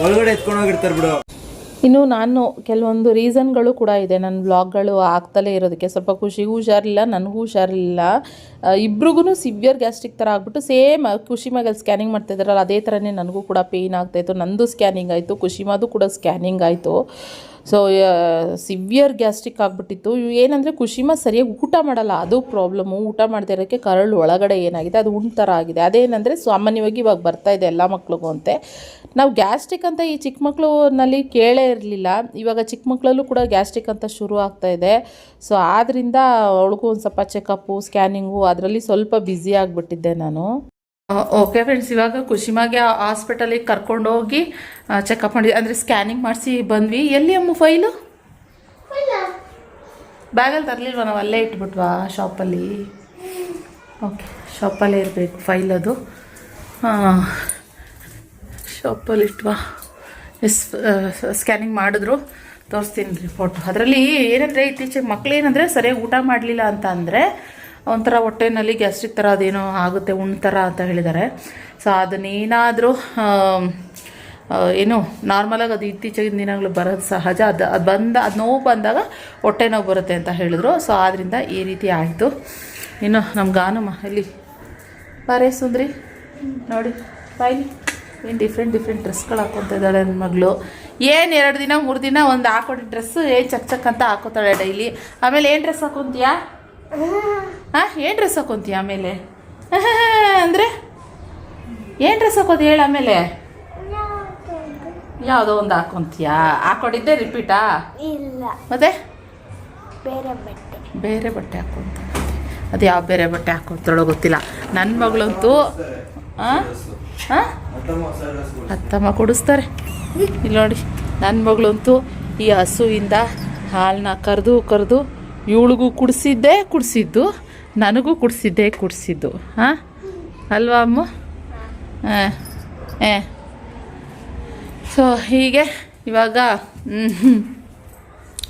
ಒಳಗಡೆ ಎತ್ಕೊಂಡು ಹೋಗಿರ್ತಾರೆ ಬಿಡು. ಇನ್ನು ನಾನು ಕೆಲವೊಂದು ರೀಸನ್ಗಳು ಕೂಡ ಇದೆ. ನನ್ನ ಬ್ಲಾಗ್ಗಳು ಆಗ್ತಲೇ ಇರೋದಕ್ಕೆ ಸ್ವಲ್ಪ ಖುಷಿಗೂ ಹುಷಾರಿಲ್ಲ ನನಗೂ ಹುಷಾರಿಲ್ಲ. ಇಬ್ರಿಗೂ ಸಿವಿಯರ್ ಗ್ಯಾಸ್ಟ್ರಿಕ್ ಥರ ಆಗ್ಬಿಟ್ಟು ಸೇಮ್ ಖುಷಿ ಕುಶಿಮಾಗಲ್ಲಿ ಸ್ಕ್ಯಾನಿಂಗ್ ಮಾಡ್ತಿದ್ದಾರಲ್ಲ ಅದೇ ಥರನೇ ನನಗೂ ಕೂಡ ಪೇಯ್ನ್ ಆಗ್ತಾಯಿತ್ತು ನಂದು ಸ್ಕ್ಯಾನಿಂಗ್ ಆಯಿತು ಖುಷಿಮಾದು ಕೂಡ ಸ್ಕ್ಯಾನಿಂಗ್ ಆಯಿತು. ಸೊ ಸಿವಿಯರ್ ಗ್ಯಾಸ್ಟ್ರಿಕ್ ಆಗಿಬಿಟ್ಟಿತ್ತು. ಏನಂದರೆ ಕುಶಿಮ ಸರಿಯಾಗಿ ಊಟ ಮಾಡಲ್ಲ. ಅದು ಪ್ರಾಬ್ಲಮ್ಮು ಊಟ ಮಾಡದೇ ಇರೋಕ್ಕೆ ಕರಳು ಒಳಗಡೆ ಏನಾಗಿದೆ? ಅದು ಉಣ್ ಥರ ಆಗಿದೆ. ಅದೇನಂದರೆ ಸಾಮಾನ್ಯವಾಗಿ ಇವಾಗ ಬರ್ತಾ ಇದೆ ಎಲ್ಲ ಮಕ್ಳಿಗೂ ಅಂತೆ. ನಾವು ಗ್ಯಾಸ್ಟ್ರಿಕ್ ಅಂತ ಈ ಚಿಕ್ಕ ಮಕ್ಕಳಲ್ಲಿ ಕೇಳೇ ಇರಲಿಲ್ಲ. ಇವಾಗ ಚಿಕ್ಕ ಮಕ್ಕಳಲ್ಲೂ ಕೂಡ ಗ್ಯಾಸ್ಟ್ರಿಕ್ ಅಂತ ಶುರು ಆಗ್ತಾ ಇದೆ. ಸೊ ಆದ್ದರಿಂದ ಅವಳಿಗೂ ಒಂದು ಸ್ವಲ್ಪ ಚೆಕಪ್ಪು ಸ್ಕ್ಯಾನಿಂಗು ಅದರಲ್ಲಿ ಸ್ವಲ್ಪ ಬ್ಯುಸಿ ಆಗಿಬಿಟ್ಟಿದ್ದೆ ನಾನು. ಓಕೆ ಫ್ರೆಂಡ್ಸ್ ಇವಾಗ ಕುಶಿಮಾಗೆ ಹಾಸ್ಪಿಟಲಿಗೆ ಕರ್ಕೊಂಡೋಗಿ ಚೆಕಪ್ ಮಾಡಿ, ಅಂದರೆ ಸ್ಕ್ಯಾನಿಂಗ್ ಮಾಡಿಸಿ ಬಂದ್ವಿ. ಎಲ್ಲಿ ಅಮ್ಮ ಫೈಲು ಬ್ಯಾಗಲ್ಲಿ ತರಲಿಲ್ವ ನಾವು? ಅಲ್ಲೇ ಇಟ್ಬಿಟ್ವಾ ಶಾಪಲ್ಲಿ ಓಕೆ ಶಾಪಲ್ಲೇ ಇರಬೇಕು ಫೈಲ್ ಅದು. ಶಾಪಲ್ಲಿ ಇಟ್ವಾ. ಎಸ್ ಸ್ಕ್ಯಾನಿಂಗ್ ಮಾಡಿದ್ರು. ತೋರಿಸ್ತೀನಿ ರಿಪೋರ್ಟ್ ಅದರಲ್ಲಿ ಏನಂದರೆ ಇತ್ತೀಚೆಗೆ ಮಕ್ಳು ಏನಂದರೆ ಸರಿಯಾಗಿ ಊಟ ಮಾಡಲಿಲ್ಲ ಅಂತ ಅಂದರೆ ಒಂಥರ ಹೊಟ್ಟೆನಲ್ಲಿ ಗ್ಯಾಸ್ಟ್ರಿಕ್ ಥರ ಅದೇನೋ ಆಗುತ್ತೆ ಉಣ್ತಾರ ಅಂತ ಹೇಳಿದ್ದಾರೆ. ಸೊ ಅದನ್ನೇನಾದರೂ ಏನು ನಾರ್ಮಲಾಗಿ ಅದು ಇತ್ತೀಚೆಗಿನ ದಿನಗಳು ಬರೋದು ಸಹಜ. ಅದು ಅದು ಬಂದ, ಅದು ನೋವು ಬಂದಾಗ ಹೊಟ್ಟೆ ನೋವು ಬರುತ್ತೆ ಅಂತ ಹೇಳಿದ್ರು. ಸೊ ಆದ್ದರಿಂದ ಈ ರೀತಿ ಆಯಿತು. ಇನ್ನು ನಮ್ಮ ಗಾನಮ್ಮ ಇಲ್ಲಿ ಬಾರೇ ಸುಂದ್ರಿ. ನೋಡಿ ಬಾಯ್ಲಿ ಏನು ಡಿಫ್ರೆಂಟ್ ಡಿಫ್ರೆಂಟ್ ಡ್ರೆಸ್ಗಳು ಹಾಕ್ಕೊತಾ ಇದ್ದಾಳೆ ನನ್ನ ಮಗಳು. ಏನು ಎರಡು ದಿನ, ಮೂರು ದಿನ ಒಂದು ಹಾಕೊಂಡು ಡ್ರೆಸ್ಸು ಏನು ಚಕ್ ಚಕ್ ಅಂತ ಹಾಕೋತಾಳೆ ಡೈಲಿ ಆಮೇಲೆ ಏನು ಡ್ರೆಸ್ ಹಾಕೊತೀಯಾ? ಹಾಂ ಏನು ಡ್ರೆಸ್ ಹಾಕೊತೀಯ ಆಮೇಲೆ? ಅಂದರೆ? ಏನು ಡ್ರೆಸ್ ಹಾಕೋದು ಹೇಳ ಆಮೇಲೆ? ಯಾವುದೋ ಒಂದು ಹಾಕೊತೀಯಾ? ಹಾಕೊಂಡಿದ್ದೆ ರಿಪೀಟಾ ಇಲ್ಲ. ಮತ್ತೆ? ಬೇರೆ ಬಟ್ಟೆ. ಬೇರೆ ಬಟ್ಟೆ ಹಾಕೊಂತ ಅದು ಯಾವ ಬೇರೆ ಬಟ್ಟೆ ಹಾಕೊಂತಾಳೋ ಗೊತ್ತಿಲ್ಲ. ನನ್ನ ಮಗಳಂತೂ ಹಾಂ ಹಾಂ ಅತ್ತಮ್ಮ ಕೊಡಿಸ್ತಾರೆ. ಇಲ್ಲಿ ನೋಡಿ ನನ್ನ ಮಗಳಂತೂ ಈ ಹಸುವಿಂದ ಹಾಲನ್ನ ಕರೆದು ಕರೆದು ಇವಳಿಗೂ ಕುಡಿಸಿದ್ದೆ ಕುಡಿಸಿದ್ದು, ನನಗೂ ಕುಡಿಸಿದ್ದೆ ಕುಡಿಸಿದ್ದು. ಹಾಂ? ಅಲ್ವಾ ಅಮ್ಮ? ಹಾಂ ಸೊ ಹೀಗೆ ಇವಾಗ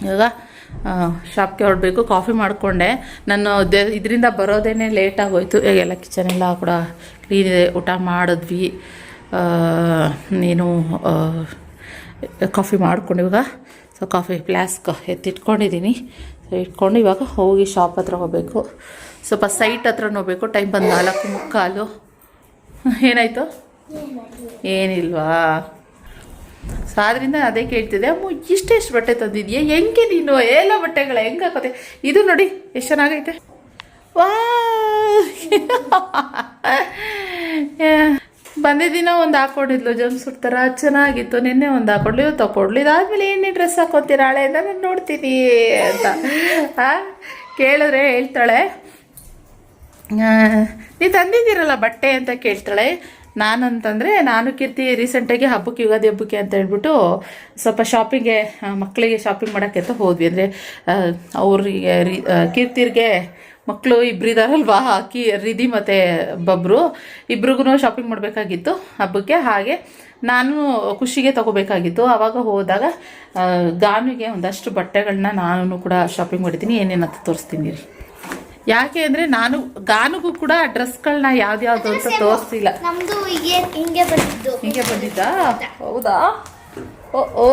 ಇವಾಗ ಶಾಪ್ಗೆ ಹೊರಡಬೇಕು, ಕಾಫಿ ಮಾಡಿಕೊಂಡೆ. ನಾನು ಇದರಿಂದ ಬರೋದೇ ಲೇಟ್ ಆಗೋಯ್ತು. ಎಲ್ಲ ಕಿಚನ್ ಎಲ್ಲ ಕೂಡ ಕ್ಲೀನ್ ಇದೆ, ಊಟ ಮಾಡಿದ್ವಿ. ನೀನು ಕಾಫಿ ಮಾಡ್ಕೊಂಡು ಇವಾಗ ಸೊ ಕಾಫಿ ಫ್ಲಾಸ್ಕ್ ಎತ್ತಿಟ್ಕೊಂಡಿದ್ದೀನಿ. ಇಟ್ಕೊಂಡು ಇವಾಗ ಹೋಗಿ ಶಾಪ್ ಹತ್ರ ಹೋಗಬೇಕು. ಸ್ವಲ್ಪ ಸೈಟ್ ಹತ್ರ ಹೋಗ್ಬೇಕು ಟೈಮ್ ಬಂದು ನಾಲ್ಕು ಮುಕ್ಕಾಲು. ಏನಾಯಿತು? ಏನಿಲ್ವಾ? ಸೊ ಆದ್ರಿಂದ ಅದೇ ಕೇಳ್ತಿದ್ದೆ, ಅಮ್ಮ ಇಷ್ಟೆಷ್ಟು ಬಟ್ಟೆ ತಂದಿದ್ಯಾ? ಹೆಂಗೆ ನೀನು? ಎಲ್ಲ ಬಟ್ಟೆಗಳ ಹೆಂಗೆ ಹಾಕೋತೆ ಇದು ನೋಡಿ, ಎಷ್ಟು ಚೆನ್ನಾಗೈತೆ. ವಾ ಬಂದಿದ್ದಿನ ಒಂದು ಹಾಕೊಂಡಿದ್ಲು ಜಂಪ್ಸೂಟ್ ಥರ ಚೆನ್ನಾಗಿತ್ತು. ನಿನ್ನೆ ಒಂದು ಹಾಕೊಂಡ್ಲಿ ತಗೊಡ್ಲಿ ಇದಾದ್ಮೇಲೆ ಏನೇ ಡ್ರೆಸ್ ಹಾಕೋತೀರ? ಅಂತ ನಾನು ನೋಡ್ತೀನಿ ಅಂತ. ಕೇಳಿದ್ರೆ ಹೇಳ್ತಾಳೆ. ನೀ ತಂದಿದ್ದೀರಲ್ಲ ಬಟ್ಟೆ ಅಂತ ಕೇಳ್ತಾಳೆ. ನಾನಂತಂದರೆ, ನಾನು ಕೀರ್ತಿ ರೀಸೆಂಟಾಗಿ ಹಬ್ಬಕ್ಕೆ, ಯುಗಾದಿ ಹಬ್ಬಕ್ಕೆ ಅಂತ ಹೇಳ್ಬಿಟ್ಟು ಸ್ವಲ್ಪ ಶಾಪಿಂಗ್ಗೆ ಮಕ್ಕಳಿಗೆ ಶಾಪಿಂಗ್ ಮಾಡೋಕ್ಕೆ ಅಂತ ಹೋದ್ವಿ. ಅಂದರೆ ಅವ್ರಿಗೆ ಕೀರ್ತಿರ್ಗೆ ಮಕ್ಕಳು ಇಬ್ರು ಇದಾರಲ್ವಾ ಕಿ ರಿಧಿ ಮತ್ತು ಬಬ್ರು. ಇಬ್ರಿಗೂ ಶಾಪಿಂಗ್ ಮಾಡಬೇಕಾಗಿತ್ತು ಹಬ್ಬಕ್ಕೆ. ಹಾಗೆ ನಾನು ಖುಷಿಗೆ ತಗೋಬೇಕಾಗಿತ್ತು. ಆವಾಗ ಹೋದಾಗ ಗಾನಿಗೆ ಒಂದಷ್ಟು ಬಟ್ಟೆಗಳನ್ನ ನಾನು ಕೂಡ ಶಾಪಿಂಗ್ ಮಾಡಿದ್ದೀನಿ. ಏನೇನಂತ ತೋರಿಸ್ತೀನಿ ರೀ ಯಾಕೆ ಅಂದರೆ ನಾನು ಗಾನುಗೂ ಕೂಡ ಡ್ರೆಸ್ಗಳನ್ನ ಯಾವ್ದ್ಯಾವ್ದು ಅಂತ ತೋರಿಸಿಲ್ಲ. ಹಿಂಗೆ ಬಂದಿದ್ದಾ. ಹೌದಾ? ಓ ಓ.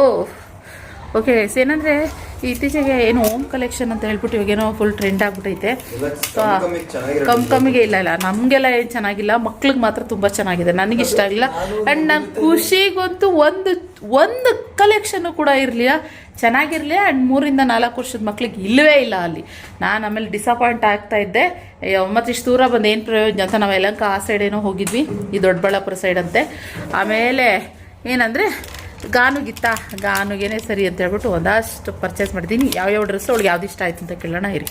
ಓಕೆ ಏನಂದರೆ ಇತ್ತೀಚೆಗೆ ಏನು ಓಮ್ ಕಲೆಕ್ಷನ್ ಅಂತ ಹೇಳ್ಬಿಟ್ಟು ಇವಾಗೇನೋ ಫುಲ್ ಟ್ರೆಂಡ್ ಆಗ್ಬಿಟ್ಟೈತೆ ಕಮ್ ಕಮ್ಮಿಗೆ ಇಲ್ಲ ಇಲ್ಲ ನಮಗೆಲ್ಲ ಏನು ಚೆನ್ನಾಗಿಲ್ಲ ಮಕ್ಳಿಗೆ ಮಾತ್ರ ತುಂಬ ಚೆನ್ನಾಗಿದೆ ನನಗೆ ಇಷ್ಟ ಆಗಿಲ್ಲ. ಆ್ಯಂಡ್ ನಾನು ಖುಷಿಗಂತೂ ಒಂದು ಒಂದು ಕಲೆಕ್ಷನ್ನು ಕೂಡ ಇರಲಿಲ್ಲ ಚೆನ್ನಾಗಿರಲಿ ಆ್ಯಂಡ್ ಮೂರಿಂದ ನಾಲ್ಕು ವರ್ಷದ ಮಕ್ಳಿಗೆ ಇಲ್ಲವೇ ಇಲ್ಲ ಅಲ್ಲಿ. ನಾನು ಆಮೇಲೆ ಡಿಸಪಾಯಿಂಟ್ ಆಗ್ತಾ ಇದ್ದೆ. ಮತ್ತೆ ಇಷ್ಟು ದೂರ ಬಂದು ಏನು ಪ್ರಯೋಜನ ಅಂತ ನಾವು ಎಲ್ಲಂಕ ಆ ಸೈಡ್ ಏನೋ ಹೋಗಿದ್ವಿ ಈ ದೊಡ್ಡಬಳ್ಳಾಪುರ ಸೈಡ್ ಅಂತೆ. ಆಮೇಲೆ ಏನಂದರೆ ಗಾನುಗಿತ್ತ ಗಾನುಗೇನೆ ಸರಿ ಅಂತ ಹೇಳ್ಬಿಟ್ಟು ಒಂದಷ್ಟು ಪರ್ಚೇಸ್ ಮಾಡಿದ್ದೀನಿ. ಯಾವ್ಯಾವ ಡ್ರೆಸ್ ಅವಳಿಗೆ ಯಾವ್ದು ಇಷ್ಟ ಆಯ್ತು ಅಂತ ಕೇಳೋಣ, ಇರಿ.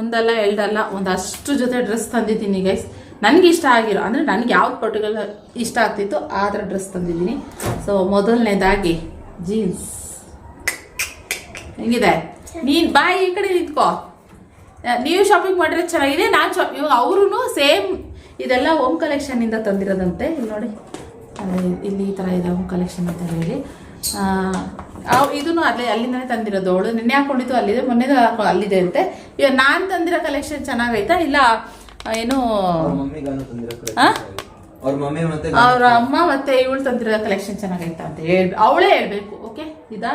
ಒಂದಲ್ಲ ಎರಡಲ್ಲ ಒಂದಷ್ಟು ಜೊತೆ ಡ್ರೆಸ್ ತಂದಿದ್ದೀನಿ ಗೈಸ್ ನನಗೆ ಇಷ್ಟ ಆಗಿರೋ, ಅಂದರೆ ನನಗೆ ಯಾವ್ದು ಪರ್ಟಿಕ್ಯುಲರ್ ಇಷ್ಟ ಆಗ್ತಿತ್ತು ಆ ಥರ ಡ್ರೆಸ್ ತಂದಿದ್ದೀನಿ. ಸೊ ಮೊದಲನೇದಾಗಿ ಜೀನ್ಸ್ ಹೆಂಗಿದೆ? ನೀನು ಬಾಯ್ ಈ ಕಡೆ ನಿಂತ್ಕೋ. ನೀವು ಶಾಪಿಂಗ್ ಮಾಡಿದ್ರೆ ಚೆನ್ನಾಗಿದೆ, ನಾನು ಶಾಪ್ ಇವಾಗ ಅವರು ಸೇಮ್ ಇದೆಲ್ಲ ಹೋಮ್ ಕಲೆಕ್ಷನಿಂದ ತಂದಿರೋದಂತೆ. ಇಲ್ಲಿ ನೋಡಿ. ಅದೇ ಇಲ್ಲಿ ಈ ಥರ ಇದಾವೆ ಕಲೆಕ್ಷನ್ ಅಂತ ಹೇಳಿ. ಇದೂ ಅಲ್ಲೇ ಅಲ್ಲಿಂದನೇ ತಂದಿರೋದು. ಅವಳು ನಿನ್ನೆ ಹಾಕೊಂಡಿದ್ದು ಅಲ್ಲಿದೆ ಮೊನ್ನೆ ಹಾಕೊ ಅಲ್ಲಿದೆ ಅಂತೆ. ಇವಾಗ ನಾನು ತಂದಿರೋ ಕಲೆಕ್ಷನ್ ಚೆನ್ನಾಗೈತಾ? ಇಲ್ಲ ಏನು? ಅವ್ರ ಅಮ್ಮ ಮತ್ತೆ ಇವಳು ತಂದಿರೋ ಕಲೆಕ್ಷನ್ ಚೆನ್ನಾಗೈತಾ ಅಂತ ಹೇಳಿ ಅವಳೇ ಹೇಳ್ಬೇಕು ಓಕೆ? ಇದಾ?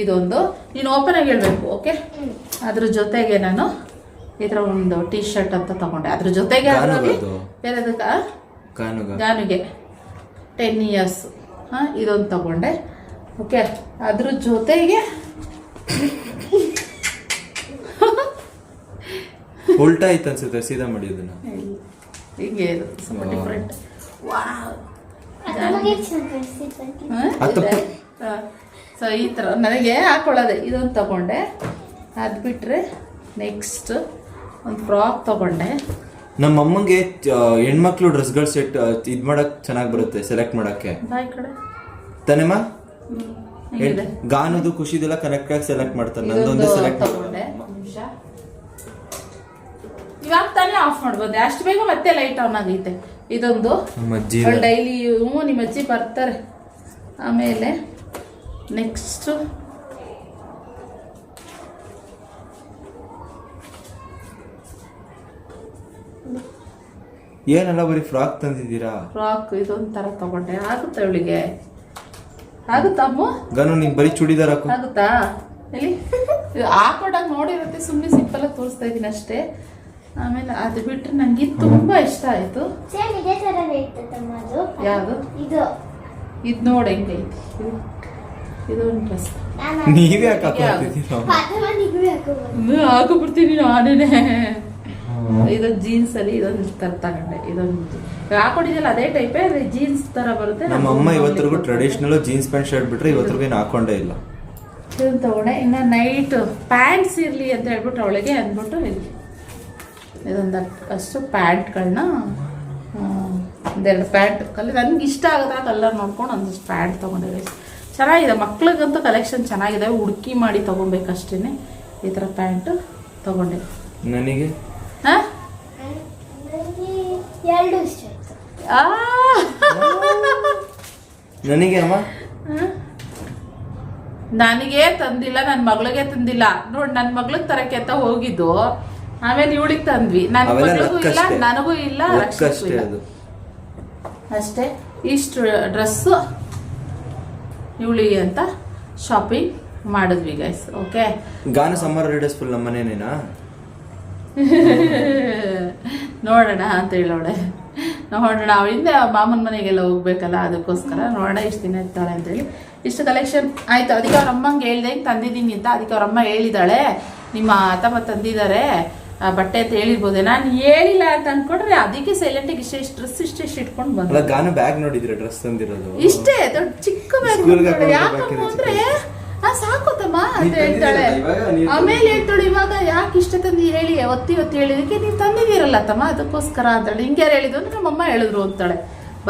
ಇದೊಂದು. ನೀನು ಓಪನ್ ಆಗಿ ಹೇಳ್ಬೇಕು ಓಕೆ? ಅದ್ರ ಜೊತೆಗೆ ನಾನು ಈ ಥರ ಒಂದು ಟೀ ಶರ್ಟ್ ಅಂತ ತಗೊಂಡೆ. ಅದ್ರ ಜೊತೆಗೆ ಬೇರೆದಕ್ಕೆ ಗಾನುಗೆ. ಟೆನ್ ಇಯರ್ಸ್ ಹಾಂ ಇದೊಂದು ತಗೊಂಡೆ. ಓಕೆ ಅದ್ರ ಜೊತೆಗೆ ಉಲ್ಟಾ ಐತೆ ಅನ್ಸುತ್ತೆ ಸೀದಾ ಮಾಡಿ ಅದನ್ನ. ಹಿಂಗೆ ಇದು ಸ್ವಲ್ಪ Wow. ಡಿಫ್ರೆಂಟ್ ಸೊ ಈ ಥರ ನನಗೆ ಹಾಕೊಳ್ಳೋದೆ. ಇದೊಂದು ತಗೊಂಡೆ. ಅದು ಬಿಟ್ಟರೆ ನೆಕ್ಸ್ಟ್ ಒಂದು ಫ್ರಾಕ್ ತಗೊಂಡೆ. ನಮ್ಮ ಅಮ್ಮಂಗೆ ಹೆಣ್ಮಕ್ಳು ಡ್ರೆಸ್ಗಳು ಸೆಟ್ ಇದ್ ಮಾಡಕ್ ಚೆನ್ನಾಗಿ ಬರುತ್ತೆ ಸೆಲೆಕ್ಟ್ ಮಾಡಕ್ಕೆ. ತಾನೇಮ್ಮ? ಗಾನದು ಖುಷಿದೆಲ್ಲ ಕರೆಕ್ಟ್ ಆಗಿ ಸೆಲೆಕ್ಟ್ ಮಾಡ್ತಾರೆ ನಂದೊಂದು ಸೆಲೆಕ್ಟ್ ಇವಾಗ ತಾನೇ ಆಫ್ ಮಾಡ್ಬೋದು. ಅಷ್ಟು ಬೇಗ ಮತ್ತೆ ಲೈಟ್ ಆನ್ ಆಗೈತೆ. ಇದೊಂದು. ಡೈಲಿ ಹ್ಞೂ ನಿಮ್ಮ ಅಜ್ಜಿ ಬರ್ತಾರೆ. ಆಮೇಲೆ ನೆಕ್ಸ್ಟ್ ಏನೆಲ್ಲ ಬರೀ ಫ್ರಾಕ್ ತಂದಿದ್ದೀರಾ? ಫ್ರಾಕ್ ಇದೊಂದು ತರ ತಗೊಂಡೆ. ಆಗುತ್ತೆ ಅವಳಿಗೆ ಆಗುತ್ತಾ ಅಮ್ಮ? ಗನು ನೀನ್ ಬರೀ ಚುಡಿದಾರ ಹಾಕು. ಆಗುತ್ತಾ? ಎಲ್ಲಿ? ಇದು ಹಾಕೊಂಡಾಗ ನೋಡಿರುತ್ತೆ ಸುಮ್ಮನೆ ಸಿಂಪಲ್ ಆಗಿ ತೋರಿಸ್ತಾ ಇದ್ದೀನಿ ಅಷ್ಟೇ. ಆಮೇಲೆ ಅದು ಬಿಟ್ಟರೆ ನಂಗೆ ಇದು ತುಂಬ ಇಷ್ಟ ಆಯಿತು. ಸೇಮ್ ಇದೇ ಇತ್ತು ತಮ್ಮ ಅದು. ಯಾವುದು? ಇದು. ಇದು ನೋಡಿ ಹೆಂಗೈತಿ ಇದು ಇದೊಂದು ಡ್ರೆಸ್. ನೀವೇ ಹಾಕೋಬೋದು. ಹಾಕೋಬಿಡ್ತೀನಿ ನಾನೇನೆ. ಇದೊಂದು ಜೀನ್ಸ್ ಅಲ್ಲಿ ಇದೊಂದು ತರ ತಗೊಂಡೆ ಇದೊಂದು ಹಾಕೊಂಡಿದ್ಯಲ್ಲ ಅದೇ ಟೈಪೇ ಅದೇ ಜೀನ್ಸ್ ತರ ಬರುತ್ತೆ. ನಮ್ಮ ಅಮ್ಮ ಇವತ್ತರೆಗೂ ಟ್ರೆಡಿಷನಲ್ ಜೀನ್ಸ್ ಪ್ಯಾಂಟ್ ಶರ್ಟ್ ಬಿಟ್ರೆ ಇವತ್ತರೆಗೂ ಏನು ಹಾಕೊಂಡೆ ಇಲ್ಲ. ಇದನ್ನ ತಗೊಂಡೆ. ಇನ್ನು ನೈಟ್ ಪ್ಯಾಂಟ್ಸ್ ಇರಲಿ ಅಂತ ಹೇಳ್ಬಿಟ್ಟು ಅವಳಿಗೆ ಅಂದ್ಬಿಟ್ಟು ಇಲ್ಲಿ ಇದೊಂದು ಅಷ್ಟು ಪ್ಯಾಂಟ್ಗಳನ್ನ ಒಂದೆರಡು ಪ್ಯಾಂಟ್ ಕಲರ್ ನನಗೆ ಇಷ್ಟ ಆಗುತ್ತೆ ಕಲರ್ ನೋಡ್ಕೊಂಡು ಒಂದಷ್ಟು ಪ್ಯಾಂಟ್ ತೊಗೊಂಡಿದ್ದೆ. ಚೆನ್ನಾಗಿದೆ. ಮಕ್ಳಿಗಂತೂ ಕಲೆಕ್ಷನ್ ಚೆನ್ನಾಗಿದೆ. ಹುಡುಕಿ ಮಾಡಿ ತೊಗೊಬೇಕಷ್ಟೇ ಈ ಥರ ಪ್ಯಾಂಟು ತೊಗೊಂಡೆ ನನಗೆ? ಎರಡು ಇಷ್ಟ ಆಯ್ತು ನನಗೆ ಅಮ್ಮ ನನಗೆ ತಂದಿಲ್ಲ ನನ್ನ ಮಗಳಿಗೆ ತಂದಿಲ್ಲ. ನೋಡಿ ನನ್ನ ಮಗಳಿಗೆ ತರಕ್ಕೆ ಅಂತ ಹೋಗಿದ್ದು. ಆಮೇಲೆ ಇವಳಿಗೆ ತಂದ್ವಿ. ನನ್ನ ಅವೆಲ್ಲ ಮಗಳಿಗೂ ಇಲ್ಲ ಲಕ್ಕಷ್ಟೇ. ನನಗೂ ಇಲ್ಲ ರಕ್ಷಿಗೂ ಅಷ್ಟೇ ಇಲ್ಲ. ಅದು. ಅಷ್ಟೇ. ಇಷ್ಟು ಡ್ರೆಸ್ಸು ಇವಳಿಗೆ ಅಂತ ಶಾಪಿಂಗ್ ಮಾಡಿದ್ವಿ guys okay gonna summer readers full ನಮ್ಮ ಮನೇನೇನಾ ನೋಡೋಣ ಅಂತ ಹೇಳೋಳೆ. ನೋಡೋಣ ಅವಳಿಂದ ಮಾಮನ ಮನೆಗೆಲ್ಲ ಹೋಗ್ಬೇಕಲ್ಲ ಅದಕ್ಕೋಸ್ಕರ ನೋಡೋಣ ಇಷ್ಟು ದಿನ ಇರ್ತಾಳೆ ಅಂತೇಳಿ ಇಷ್ಟು ಕಲೆಕ್ಷನ್ ಆಯ್ತು. ಅದಕ್ಕೆ ಅವ್ರ ಅಮ್ಮಂಗೆ ಹೇಳ್ದೆ ತಂದಿದ್ದೀನಿ ಅಂತ. ಅದಕ್ಕೆ ಅವ್ರ ಅಮ್ಮ ಹೇಳಿದಾಳೆ ನಿಮ್ಮ ಅತ್ತಮ್ಮ ತಂದಿದ್ದಾರೆ ಆ ಬಟ್ಟೆ ಅಂತ ಹೇಳಿರ್ಬೋದೆ? ನಾನು ಹೇಳಿಲ್ಲ ಅಂತ ಅನ್ಕೊಂಡ್ರೆ ಅದಕ್ಕೆ ಸೈಲೆಂಟಿಗೆ ಇಷ್ಟೇ ಇಷ್ಟು ಡ್ರೆಸ್ ಇಷ್ಟೇ ಇಷ್ಟು ಇಟ್ಕೊಂಡು ಬಂದ. ಗಾನ ಬ್ಯಾಗ್ ನೋಡಿದ್ರೆ ಡ್ರೆಸ್ ತಂದಿರೋದು. ಇಷ್ಟೇ ದೊಡ್ಡ ಚಿಕ್ಕ ಬ್ಯಾಗ್ School ಸಾಕು ಸಾಕೋತಮ್ಮ ಅಂತ ಹೇಳ್ತಾಳೆ. ಇವಾಗ, ಆಮೇಲೆ ಹೇಳ್ತಾಳೆ ಇವಾಗ ಯಾಕೆ ಇಷ್ಟ ತಂದು ಹೇಳಿ ಒತ್ತಿ ಒತ್ತಿ ಹೇಳಿದಕ್ಕೆ ನೀವು ತಂದಿದ್ದೀರಲ್ಲ ತಮ್ಮ ಅದಕ್ಕೋಸ್ಕರ ಅಂತಾಳೆ. ಹಿಂಗೆ ಯಾರು ಹೇಳಿದ್ರು ಅಂದ್ರೆ ನಮ್ಮಮ್ಮ ಹೇಳಿದ್ರು ಅಂತಾಳೆ.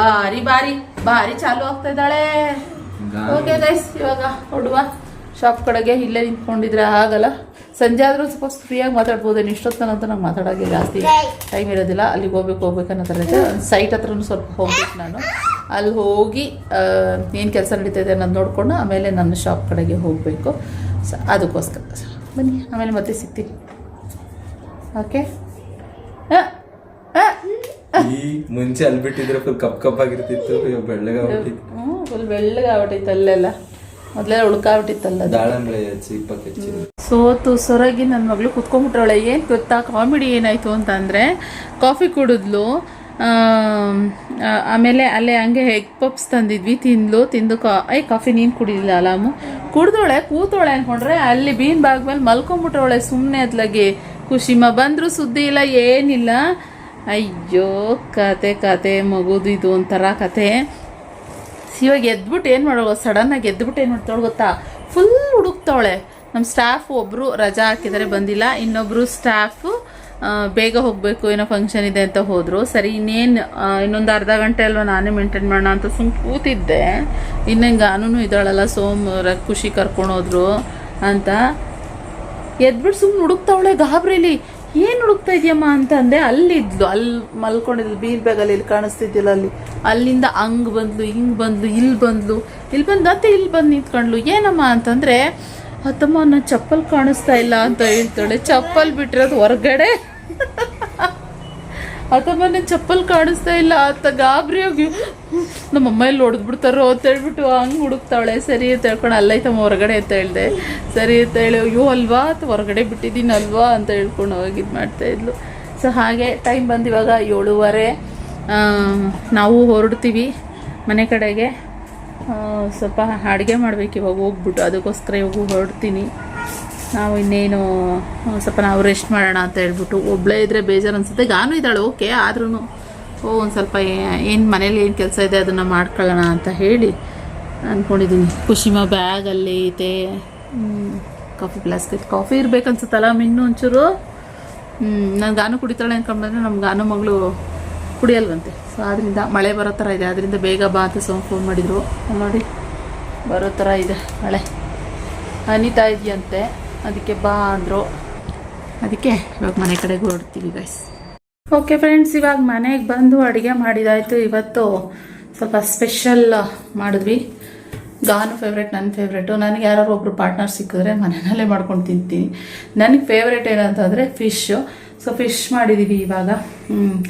ಬಾರಿ ಬಾರಿ ಬಾರಿ ಚಾಲು ಆಗ್ತಾ ಇದ್ದಾಳೆ. ಓಕೆ ಗೈಸ್ ಇವಾಗ ಹೊಡುವ ಶಾಪ್ ಕಡೆಗೆ ಇಲ್ಲೇ ನಿಂತ್ಕೊಂಡಿದ್ರೆ ಆಗಲ್ಲ. ಸಂಜೆ ಆದರೂ ಸ್ವಲ್ಪ ಫ್ರೀಯಾಗಿ ಮಾತಾಡ್ಬೋದೇನು ಇಷ್ಟೊತ್ತನ ಅಂತ ನಂಗೆ ಮಾತಾಡೋಕ್ಕೆ ಜಾಸ್ತಿ ಟೈಮ್ ಇರೋದಿಲ್ಲ. ಅಲ್ಲಿಗೆ ಹೋಗ್ಬೇಕು ಹೋಗ್ಬೇಕು ಅನ್ನೋ ಥರ ಇದೆ ಸೈಟ್ ಹತ್ರನೂ ಸ್ವಲ್ಪ ಹೋಗ್ಬೇಕು ನಾನು. ಅಲ್ಲಿ ಹೋಗಿ ಏನು ಕೆಲಸ ನಡೀತಾ ಇದೆ ಅನ್ನೋದು ನೋಡಿಕೊಂಡು ಆಮೇಲೆ ನನ್ನ ಶಾಪ್ ಕಡೆಗೆ ಹೋಗಬೇಕು. ಸ ಅದಕ್ಕೋಸ್ಕರ. ಬನ್ನಿ ಆಮೇಲೆ ಮತ್ತೆ ಸಿಗ್ತೀನಿ. ಓಕೆ ಈ ಮುಂಚೆ ಅಲ್ಲಿ ಬಿಟ್ಟಿದ್ರೆ ಫುಲ್ ಕಪ್ ಕಪ್ ಆಗಿರ್ತಿತ್ತು ಇವಾಗ ಬೆಳ್ಳಗಾಗ್ಬಿಟ್ಟಿತ್ತು ಹ್ಞೂ ಫುಲ್ ಬೆಳ್ಳಗೆ ಆಗ್ಬಿಟ್ಟೈತೆ ಅಲ್ಲೆಲ್ಲ. ಮೊದಲೇ ದಾಳಂಬಳೆ ಹೆಚ್ಚಿ ಸೋತು ಸೊರಗಿ ನನ್ನ ಮಗಳು ಕುತ್ಕೊಂಡ್ಬಿಟ್ರವಳೆ ಏನು ಗೊತ್ತಾ? ಕಾಮಿಡಿ ಏನಾಯ್ತು ಅಂತ ಅಂದರೆ ಕಾಫಿ ಕುಡಿದ್ಲು. ಆಮೇಲೆ ಅಲ್ಲೇ ಹಂಗೆ ಎಗ್ ಪಪ್ಸ್ ತಂದಿದ್ವಿ, ತಿಂದ್ಲು ತಿಂದು ಕಾಫಿ ನೀನು ಕುಡಿದಿಲ್ಲ ಅಲಾಮು? ಕುಡ್ದೋಳೆ, ಕೂತೋಳೆ ಅಂದ್ಕೊಂಡ್ರೆ ಅಲ್ಲಿ ಬೀನ್ ಬಾಗ್ ಮೇಲೆ ಮಲ್ಕೊಂಡ್ಬಿಟ್ರೊಳೆ ಸುಮ್ಮನೆ ಅದ್ಲಾಗೆ. ಖುಷಿಮ ಬಂದರೂ ಸುದ್ದಿ ಇಲ್ಲ, ಏನಿಲ್ಲ. ಅಯ್ಯೋ, ಕತೆ ಕತೆ, ಮಗುದು ಇದು ಒಂಥರ ಕತೆ. ಇವಾಗ ಎದ್ಬಿಟ್ಟು ಏನು ಮಾಡೋ ಸಡನ್ನಾಗಿ ಎದ್ಬಿಟ್ಟು ಏನು ಮಾಡ್ತಾಳೆ ಗೊತ್ತಾ? ಫುಲ್ ಹುಡುಕ್ತಾವಳೆ ನಮ್ಮ ಸ್ಟಾಫ್ ಒಬ್ಬರು ರಜಾ ಹಾಕಿದರೆ ಬಂದಿಲ್ಲ ಇನ್ನೊಬ್ಬರು ಸ್ಟಾಫು ಬೇಗ ಹೋಗಬೇಕು, ಏನೋ ಫಂಕ್ಷನ್ ಇದೆ ಅಂತ ಹೋದರು. ಸರಿ, ಇನ್ನೇನು ಇನ್ನೊಂದು ಅರ್ಧ ಗಂಟೆ ಅಲ್ವ ನಾನೇ ಮೇಂಟೈನ್ ಮಾಡೋಣ ಅಂತ ಸುಮ್ಮನೆ ಕೂತಿದ್ದೆ. ಇನ್ನೇನು ಗಾನೂ ಇದ್ದಾಳಲ್ಲ, ಸೋಮ್ ಖುಷಿ ಕರ್ಕೊಂಡೋದ್ರು ಅಂತ. ಎದ್ಬಿಟ್ಟು ಸುಮ್ಮನೆ ಹುಡುಕ್ತಾವಳೆ ಗಾಬ್ರಿಲಿ, ಏನು ಹುಡುಕ್ತಾ ಇದೆಯಮ್ಮ? ಅಂತಂದೆ ಅಲ್ಲಿದ್ಲು ಅಲ್ಲಿ ಮಲ್ಕೊಂಡಿದ್ಲು ಬೀರ್ ಬ್ಯಾಗಲ್ಲಿ ಇಲ್ಲಿ ಕಾಣಿಸ್ತಿದ್ದಿಲ್ಲ ಅಲ್ಲಿ. ಅಲ್ಲಿಂದ ಹಂಗೆ ಬಂದ್ಲು, ಹಿಂಗೆ ಬಂದ್ಲು ಇಲ್ಲಿ ಬಂದ್ಲು. ಇಲ್ಲಿ ಬಂದು, ಮತ್ತೆ ಇಲ್ಲಿ ಬಂದು ನಿಂತ್ಕೊಂಡ್ಲು. ಏನಮ್ಮ ಅಂತಂದ್ರೆ ಅತ್ತಮ್ಮ ನನ್ನ ಚಪ್ಪಲ್ ಕಾಣಿಸ್ತಾ ಇಲ್ಲ ಅಂತ ಹೇಳ್ತಾಳೆ. ಚಪ್ಪಲ್ ಬಿಟ್ಟಿರೋದು ಹೊರಗಡೆ? ಅತ್ತಮ್ಮ ನನ್ನ ಚಪ್ಪಲ್ ಕಾಣಿಸ್ತಾ ಇಲ್ಲ ಅಂತ ಗಾಬರಿ ಹೋಗಿ ನಮ್ಮ ಅಮ್ಮ ಹೊಡೆದ್ಬಿಡ್ತಾರೋ ಅಂತ ಹೇಳ್ಬಿಟ್ಟು ಹಂಗೆ ಹುಡುಕ್ತಾಳೆ. ಸರಿ ಅಂತ ಹೇಳ್ಕೊಂಡು ಅಲ್ಲೈತಮ್ಮ ಹೊರಗಡೆ ಅಂತ ಹೇಳಿದೆ. ಸರಿ ಅಂತ ಹೇಳಿ, ಅಯ್ಯೋ, ಅಲ್ವಾ? ಅಂತ ಹೊರಗಡೆ ಬಿಟ್ಟಿದ್ದೀನಿ ಅಲ್ವಾ? ಅಂತ ಹೇಳ್ಕೊಂಡು ಹೋಗಿ ಇದು ಮಾಡ್ತಾಯಿದ್ಲು ಸೊ ಹಾಗೆ ಟೈಮ್ ಬಂದಿವಾಗ ಏಳುವರೆ. ನಾವು ಹೊರಡ್ತೀವಿ ಮನೆ ಕಡೆಗೆ. ಸ್ವಲ್ಪ ಅಡುಗೆ ಮಾಡಬೇಕು ಇವಾಗ ಹೋಗ್ಬಿಟ್ಟು. ಅದಕ್ಕೋಸ್ಕರ ಇವಾಗ ಹೊರಡ್ತೀನಿ. ನಾವು ಇನ್ನೇನು ಸ್ವಲ್ಪ ನಾವು ರೆಸ್ಟ್ ಮಾಡೋಣ ಅಂತ ಹೇಳ್ಬಿಟ್ಟು. ಒಬ್ಬಳೇ ಇದ್ದರೆ ಬೇಜಾರು ಅನಿಸುತ್ತೆ. ಗಾನು ಇದ್ದಾಳೆ, ಓಕೆ ಆದ್ರೂ ಓ, ಒಂದು ಸ್ವಲ್ಪ ಏನು ಮನೇಲಿ ಏನು ಕೆಲಸ ಇದೆ ಅದನ್ನು ಮಾಡ್ಕೊಳ್ಳೋಣ ಅಂತ ಹೇಳಿ ಅಂದ್ಕೊಂಡಿದ್ದೀನಿ ಕುಶಿಮ ಬ್ಯಾಗಲ್ಲಿ ಐತೆ. ಕಾಫಿ ಗ್ಲಾಸ್ ಕಾಫಿ ಇರ್ಬೇಕು ಅನ್ಸುತ್ತಲ್ಲ ಇನ್ನೂ ಒಂಚೂರು ನಾನು ಗಾನು ಕುಡಿತಾಳೆ ಅಂದ್ಕೊಂಡ್ಬಂದ್ರೆ ನಮ್ಮ ಗಾನು ಮಗಳು ಕುಡಿಯಲ್ವಂತೆ. ಸೊ ಆದ್ದರಿಂದ ಮಳೆ ಬರೋ ಥರ ಇದೆ. ಅದರಿಂದ ಬೇಗ ಬಾ ಅಂತ ಸೋಮ್ ಫೋನ್ ಮಾಡಿದರು. ನೋಡಿ, ಬರೋ ಥರ ಇದೆ ಮಳೆ. ಅನಿತಾ ಇದೆಯಂತೆ. ಅದಕ್ಕೆ ಬಾ ಅಂದರು. ಅದಕ್ಕೆ ಇವಾಗ ಮನೆ ಕಡೆಗೆ ಹೊರಡ್ತೀವಿ ಗೈಸ್ ಓಕೆ ಫ್ರೆಂಡ್ಸ್ ಇವಾಗ ಮನೆಗೆ ಬಂದು ಅಡುಗೆ ಮಾಡಿದಾಯಿತು. ಇವತ್ತು ಸ್ವಲ್ಪ ಸ್ಪೆಷಲ್ ಮಾಡಿದ್ವಿ. ಗಾನು ಫೇವ್ರೇಟ್ ನನ್ನ ಫೇವ್ರೇಟು ನನಗೆ ಯಾರು ಒಬ್ಬರು ಪಾರ್ಟ್ನರ್ ಸಿಕ್ಕಿದ್ರೆ ಮನೆಯಲ್ಲೇ ಮಾಡ್ಕೊಂಡು ತಿಂತೀನಿ. ನನಗೆ ಫೇವ್ರೇಟ್ ಏನಂತಂದರೆ ಫಿಶ್ಶು ಸೊ ಫಿಶ್ ಮಾಡಿದ್ದೀವಿ ಇವಾಗ.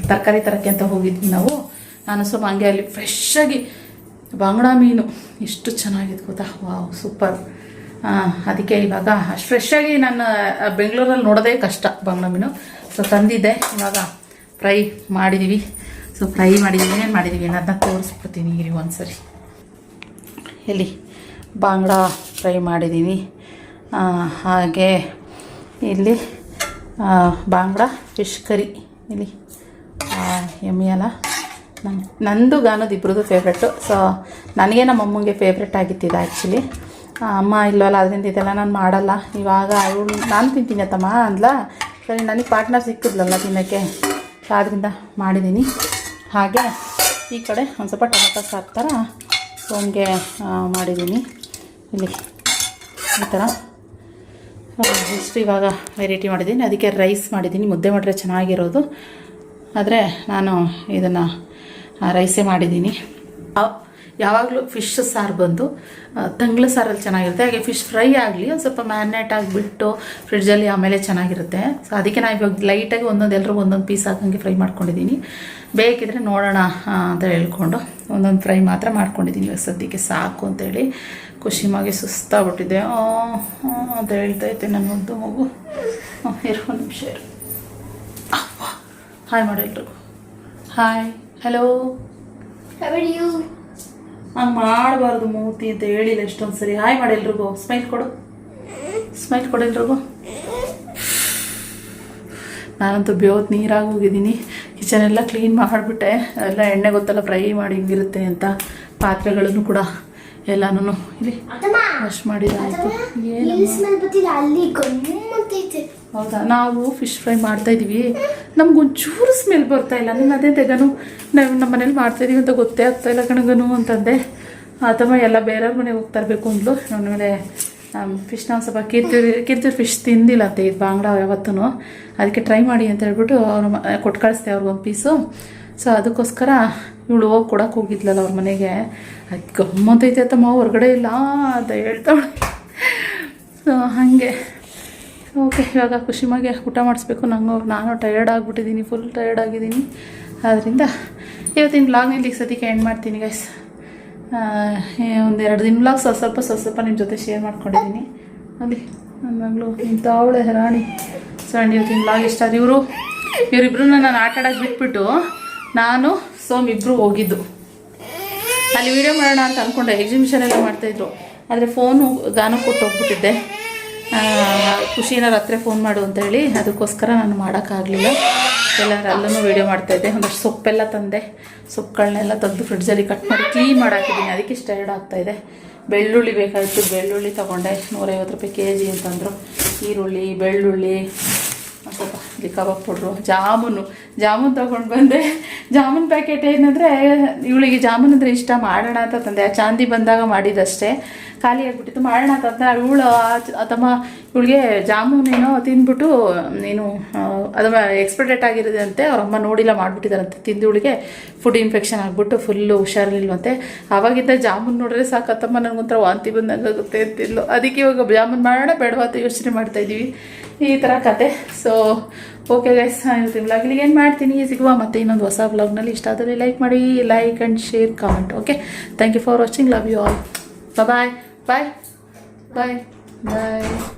ತರಕಾರಿ ತರಕ್ಕೆ ಅಂತ ಹೋಗಿದ್ವಿ ನಾವು. ನಾನು ಸ್ವಲ್ಪ ಹಂಗೆ ಅಲ್ಲಿ ಫ್ರೆಶ್ಶಾಗಿ ಬಾಂಗ್ಡಾ ಮೀನು. ಎಷ್ಟು ಚೆನ್ನಾಗಿದೆ ಗೊತ್ತಾ? ವಾವ್ ಸೂಪರ್ ಅದಕ್ಕೆ ಇವಾಗ ಅಷ್ಟು ಫ್ರೆಶ್ಶಾಗಿ ನಾನು ಬೆಂಗಳೂರಲ್ಲಿ ನೋಡೋದೇ ಕಷ್ಟ ಬಾಂಗ್ಡ ಮೀನು. ಸೊ ತಂದಿದ್ದೆ. ಇವಾಗ ಫ್ರೈ ಮಾಡಿದ್ದೀವಿ ಸೊ ಫ್ರೈ ಮಾಡಿದ್ದೀವಿ ಏನೇನು ಮಾಡಿದ್ದೀವಿ ಅನ್ನೋದನ್ನ ತೋರಿಸ್ಬಿಡ್ತೀನಿ ಇರಿ ಒಂದ್ಸರಿ. ಎಲ್ಲಿ ಬಾಂಗ್ಡಾ ಫ್ರೈ ಮಾಡಿದ್ದೀನಿ ಹಾಗೆ ಇಲ್ಲಿ ಬಾಂಗ್ಡ ಫಿಶ್ ಕರಿ ಇಲ್ಲಿ ಎಮ್ಮಿ ಅಲ್ಲ. ನಂದು ಗಾನದ ಇಬ್ರದ್ದು ಫೇವ್ರೆಟು ಸೊ ನನಗೆ ನಮ್ಮ ಅಮ್ಮಂಗೆ ಫೇವ್ರೆಟ್ ಆಗಿತ್ತಿದೆ ಆ್ಯಕ್ಚುಲಿ ಅಮ್ಮ ಇಲ್ಲವಲ್ಲ ಅದರಿಂದ ಇದೆಲ್ಲ ನಾನು ಮಾಡಲ್ಲ. ಇವಾಗ ಅವಳು ನಾನು ತಿಂತೀನಿ ಅತ್ತಮ್ಮ ಅಂದ್ಲ. ಸರಿ, ನನಗೆ ಪಾರ್ಟ್ನರ್ ಸಿಕ್ಕಿದ್ಲಲ್ಲ ತಿನ್ನೋಕ್ಕೆ ಸೊ ಆದ್ದರಿಂದ ಮಾಡಿದ್ದೀನಿ ಹಾಗೆ ಈ ಕಡೆ ಒಂದು ಸ್ವಲ್ಪ ಟೊಮೆಟೊ ಸಾರು ಥರ ಸೋಮ್ಗೆ ಮಾಡಿದ್ದೀನಿ ಇಲ್ಲಿ. ಈ ಥರ ಇಷ್ಟು ಇವಾಗ ವೆರೈಟಿ ಮಾಡಿದ್ದೀನಿ. ಅದಕ್ಕೆ ರೈಸ್ ಮಾಡಿದ್ದೀನಿ. ಮುದ್ದೆ ಮಾಡಿದ್ರೆ ಚೆನ್ನಾಗಿರೋದು. ಆದರೆ ನಾನು ಇದನ್ನು ರೈಸೇ ಮಾಡಿದ್ದೀನಿ. ಯಾವಾಗಲೂ ಫಿಶ್ ಸಾರು ಬಂದು ತಂಗ್ಳ ಸಾರಲ್ಲಿ ಚೆನ್ನಾಗಿರುತ್ತೆ. ಹಾಗೆ ಫಿಶ್ ಫ್ರೈ ಆಗಲಿ, ಒಂದು ಸ್ವಲ್ಪ ಮ್ಯಾರಿನೇಟ್ ಆಗಿಬಿಟ್ಟು ಫ್ರಿಡ್ಜಲ್ಲಿ ಆಮೇಲೆ ಚೆನ್ನಾಗಿರುತ್ತೆ. ಸೊ ಅದಕ್ಕೆ ನಾನು ಇವಾಗ ಲೈಟಾಗಿ ಒಂದೊಂದು ಎಲ್ಲರೂ ಒಂದೊಂದು ಪೀಸ್ ಹಾಕಂಗೆ ಫ್ರೈ ಮಾಡ್ಕೊಂಡಿದ್ದೀನಿ. ಬೇಕಿದ್ರೆ ನೋಡೋಣ ಅಂತ ಹೇಳ್ಕೊಂಡು ಒಂದೊಂದು ಫ್ರೈ ಮಾತ್ರ ಮಾಡ್ಕೊಂಡಿದ್ದೀನಿ. ಇವಾಗ ಸದ್ಯಕ್ಕೆ ಸಾಕು ಅಂತೇಳಿ. ಖುಷಿಮಾಗೆ ಸುಸ್ತಾಗ್ಬಿಟ್ಟಿದೆ. ಅಂತ ಹೇಳ್ತಾ ಇದ್ದೆ ನನ್ನ ಮುದ್ದು ಮಗು. ಇರು ಒಂದು ನಿಮಿಷ ಇರು. ಹಾಯ್ ಮಾಡಿ ಎಲ್ರಿಗೂ. Hi hello? ಹಂಗೆ ಮಾಡಬಾರ್ದು ಮೂತಿ ಅಂತ ಹೇಳಿಲ್ಲ ಎಷ್ಟೊಂದು ಸರಿ ಹಾಯ್ ಮಾಡಿ ಎಲ್ರಿಗೂ. ಸ್ಮೈಲ್ ಕೊಡು. ಸ್ಮೈಲ್ ಕೊಡು ಎಲ್ರಿಗೂ. ನಾನಂತೂ ಬೇವತ್ತು ನೀರಾಗಿ ಹೋಗಿದ್ದೀನಿ. ಕಿಚನ್ ಎಲ್ಲ ಕ್ಲೀನ್ ಮಾಡಿಬಿಟ್ಟೆ. ಎಲ್ಲ ಎಣ್ಣೆ ಗೊತ್ತಲ್ಲ ಫ್ರೈ ಮಾಡಿ ಹಿಂಗಿರುತ್ತೆ ಅಂತ. ಪಾತ್ರೆಗಳನ್ನು ಕೂಡ ಎಲ್ಲನೂ ಇಲ್ಲಿ ವಾಶ್ ಮಾಡಿದಾಯಿತು ಹೌದಾ? ನಾವು ಫಿಶ್ ಫ್ರೈ ಮಾಡ್ತಾ ಇದೀವಿ. ನಮ್ಗೊಂಚೂರು ಸ್ಮೆಲ್ ಬರ್ತಾ ಇಲ್ಲ. ನಾನು ಅದೇ ತೆಗನು ನಾವು ನಮ್ಮ ಮನೇಲಿ ಮಾಡ್ತಾ ಇದೀವಿ ಅಂತ ಗೊತ್ತೇ ಆಗ್ತಾ ಇಲ್ಲ ಕಣಗನು ಅಂತಂದೆ. ಅಥವಾ ಎಲ್ಲ ಬೇರೆಯವ್ರ ಮನೆಗೆ ಹೋಗ್ತಾ ಇರಬೇಕು ಅಂದ್ಲು. ಮೇಲೆ ಫಿಶ್ ಒಂದು ಸ್ವಲ್ಪ ಕಿರ್ತಿರಿ ಕಿರ್ತಿರಿ ಫಿಶ್ ತಿಂದಿಲ್ಲ ಅಂತ ಇದು ಬಾಂಗ್ಡಾ ಯಾವತ್ತೂ ಅದಕ್ಕೆ ಟ್ರೈ ಮಾಡಿ ಅಂತ ಹೇಳ್ಬಿಟ್ಟು ಕೊಟ್ಟು ಒಂದು ಅವ್ರಿಗೊಂದು ಪೀಸು ಸೊ ಅದಕ್ಕೋಸ್ಕರ ಇವಳು ಕೊಡಕ್ಕೆ ಹೋಗಿದ್ಲಲ್ಲ ಅವ್ರ ಮನೆಗೆ. ಅದು ಗಮ್ಮತ್ತೈತೆ ಅತ್ತಮ್ಮ, ಹೊರಗಡೆ ಇಲ್ಲ ಅಂತ ಹೇಳ್ತಾಳೆ ಸೊ ಹಾಗೆ. ಓಕೆ ಇವಾಗ ಖುಷಿಮಾಗೆ ಊಟ ಮಾಡಿಸ್ಬೇಕು ನಂಗೆ ನಾನು ಟಯರ್ಡ್ ಆಗಿಬಿಟ್ಟಿದ್ದೀನಿ ಫುಲ್ ಟಯರ್ಡ್ ಆಗಿದ್ದೀನಿ ಆದ್ದರಿಂದ ಇವತ್ತಿನ ಬ್ಲಾಗ್ನ ಇಲ್ಲಿಗೆ ಸದ್ಯಕ್ಕೆ ಎಂಡ್ ಮಾಡ್ತೀನಿ ಗೈಸ್ ಒಂದೆರಡು ದಿನ ಬ್ಲಾಗ್ ಸ್ವಲ್ಪ ಸ್ವಲ್ಪ ಸ್ವಲ್ಪ ಸ್ವಲ್ಪ ನಿಮ್ಮ ಜೊತೆ ಶೇರ್ ಮಾಡ್ಕೊಂಡಿದ್ದೀನಿ ಅಲ್ಲಿ ನನ್ನ ಮಗಳು ಇಂಥವಳೆ ರಾಣಿ. ಸೊ ಆ್ಯಂಡ್ ಇವತ್ತಿನ ಬ್ಲಾಗ್ ಇಷ್ಟ ಇವರು ಇವರಿಬ್ಬರನ್ನ ನಾನು ಆಟ ಆಡೋಕೆ ಬಿಟ್ಬಿಟ್ಟು ನಾನು ಸೋಮ್ ಇಬ್ಬರು ಹೋಗಿದ್ದು. ಅಲ್ಲಿ ವಿಡಿಯೋ ಮಾಡೋಣ ಅಂತ ಅಂದ್ಕೊಂಡೆ ಎಕ್ಸಿಬಿಷನ್ ಎಲ್ಲ ಮಾಡ್ತಾಯಿದ್ರು. ಆದರೆ ಫೋನು ಗಾನ ಕೊಟ್ಟು ಹೋಗ್ಬಿಟ್ಟಿದ್ದೆ. ಆ, ಖುಷಿ ಏನಾರು ಹತ್ರ ಫೋನ್ ಮಾಡು ಅಂತ ಹೇಳಿ. ಅದಕ್ಕೋಸ್ಕರ ನಾನು ಮಾಡೋಕ್ಕಾಗಲಿಲ್ಲ. ಎಲ್ಲರೂ ಅಲ್ಲೂ ವೀಡಿಯೋ ಮಾಡ್ತಾಯಿದ್ದೆ. ಒಂದಷ್ಟು ಸೊಪ್ಪೆಲ್ಲ ತಂದೆ. ಸೊಪ್ಪುಗಳನ್ನೆಲ್ಲ ತೆಗೆದು ಫ್ರಿಡ್ಜಲ್ಲಿ ಕಟ್ ಮಾಡಿ ಕ್ಲೀನ್ ಮಾಡಾಕಿದ್ದೀನಿ. ಅದಕ್ಕೆ ಸ್ಟೈರ್ಡ್ ಟೈರ್ಡ್ ಆಗ್ತಾಯಿದೆ. ಬೆಳ್ಳುಳ್ಳಿ ಬೇಕಾಗಿತ್ತು. ಬೆಳ್ಳುಳ್ಳಿ ತೊಗೊಂಡೆ. ನೂರೈವತ್ತು ರೂಪಾಯಿ ಕೆ ಜಿ ಅಂತಂದರು. ಈರುಳ್ಳಿ ಬೆಳ್ಳುಳ್ಳಿ ಸ್ವಲ್ಪ ಕಬಾಬ್ ಪೌಡ್ರು ಜಾಮೂನು. ಜಾಮೂನ್ ತೊಗೊಂಡು ಬಂದೆ ಜಾಮೂನ್ ಪ್ಯಾಕೆಟ್ ಏನಂದರೆ, ಇವಳಿಗೆ ಜಾಮೂನ್ ಅಂದರೆ ಇಷ್ಟ, ಮಾಡೋಣ ಅಂತ ತಂದೆ. ಆ ಚಾಂದಿ ಬಂದಾಗ ಮಾಡಿದಷ್ಟೇ. ಖಾಲಿ ಆಗಿಬಿಟ್ಟಿತ್ತು ಮಾಡೋಣ ಅಂತ ಇವಳು ತಮ್ಮ ಇವಳಿಗೆ ಜಾಮೂನೇನೋ ತಿಂದ್ಬಿಟ್ಟು, ನೀನು ಅದು ಎಕ್ಸ್ಪೆಕ್ಟೆಡ್ ಆಗಿರೋದೆ ಅಂತೆ, ಅವ್ರ ಅಮ್ಮ ನೋಡಿಲ್ಲ ಮಾಡಿಬಿಟ್ಟಿದಾರಂತೆ ತಿಂದುಳಿಗೆ ಫುಡ್ ಇನ್ಫೆಕ್ಷನ್ ಆಗಿಬಿಟ್ಟು ಫುಲ್ಲು ಹುಷಾರಿಲ್ವಂತೆ. ಆವಾಗಿಂದ ಜಾಮೂನ್ ನೋಡಿದ್ರೆ ಸಾಕತ್ತಮ್ಮ ನನಗೊಂಥರ ವಾಂತಿ ಬಂದಂಗಾಗುತ್ತೆ ಅಂತಿಲ್ಲ ಅದಕ್ಕೆ ಇವಾಗ ಜಾಮೂನ್ ಮಾಡೋಣ, ಬೇಡವಾ ಅಂತ ಯೋಚನೆ ಮಾಡ್ತಾ ಇದ್ದೀವಿ. ಈ ಥರ ಕತೆ. ಸೊ ಓಕೆ ಗೈಸ್ ಇವತ್ತಿನ ಏನು ಮಾಡ್ತೀನಿ? ಸಿಗುವ ಮತ್ತೆ ಇನ್ನೊಂದು ಹೊಸ ಬ್ಲಾಗ್ನಲ್ಲಿ ಇಷ್ಟ ಆದರೆ ಲೈಕ್ ಮಾಡಿ like and share comment okay thank you for watching love you all bye bye bye bye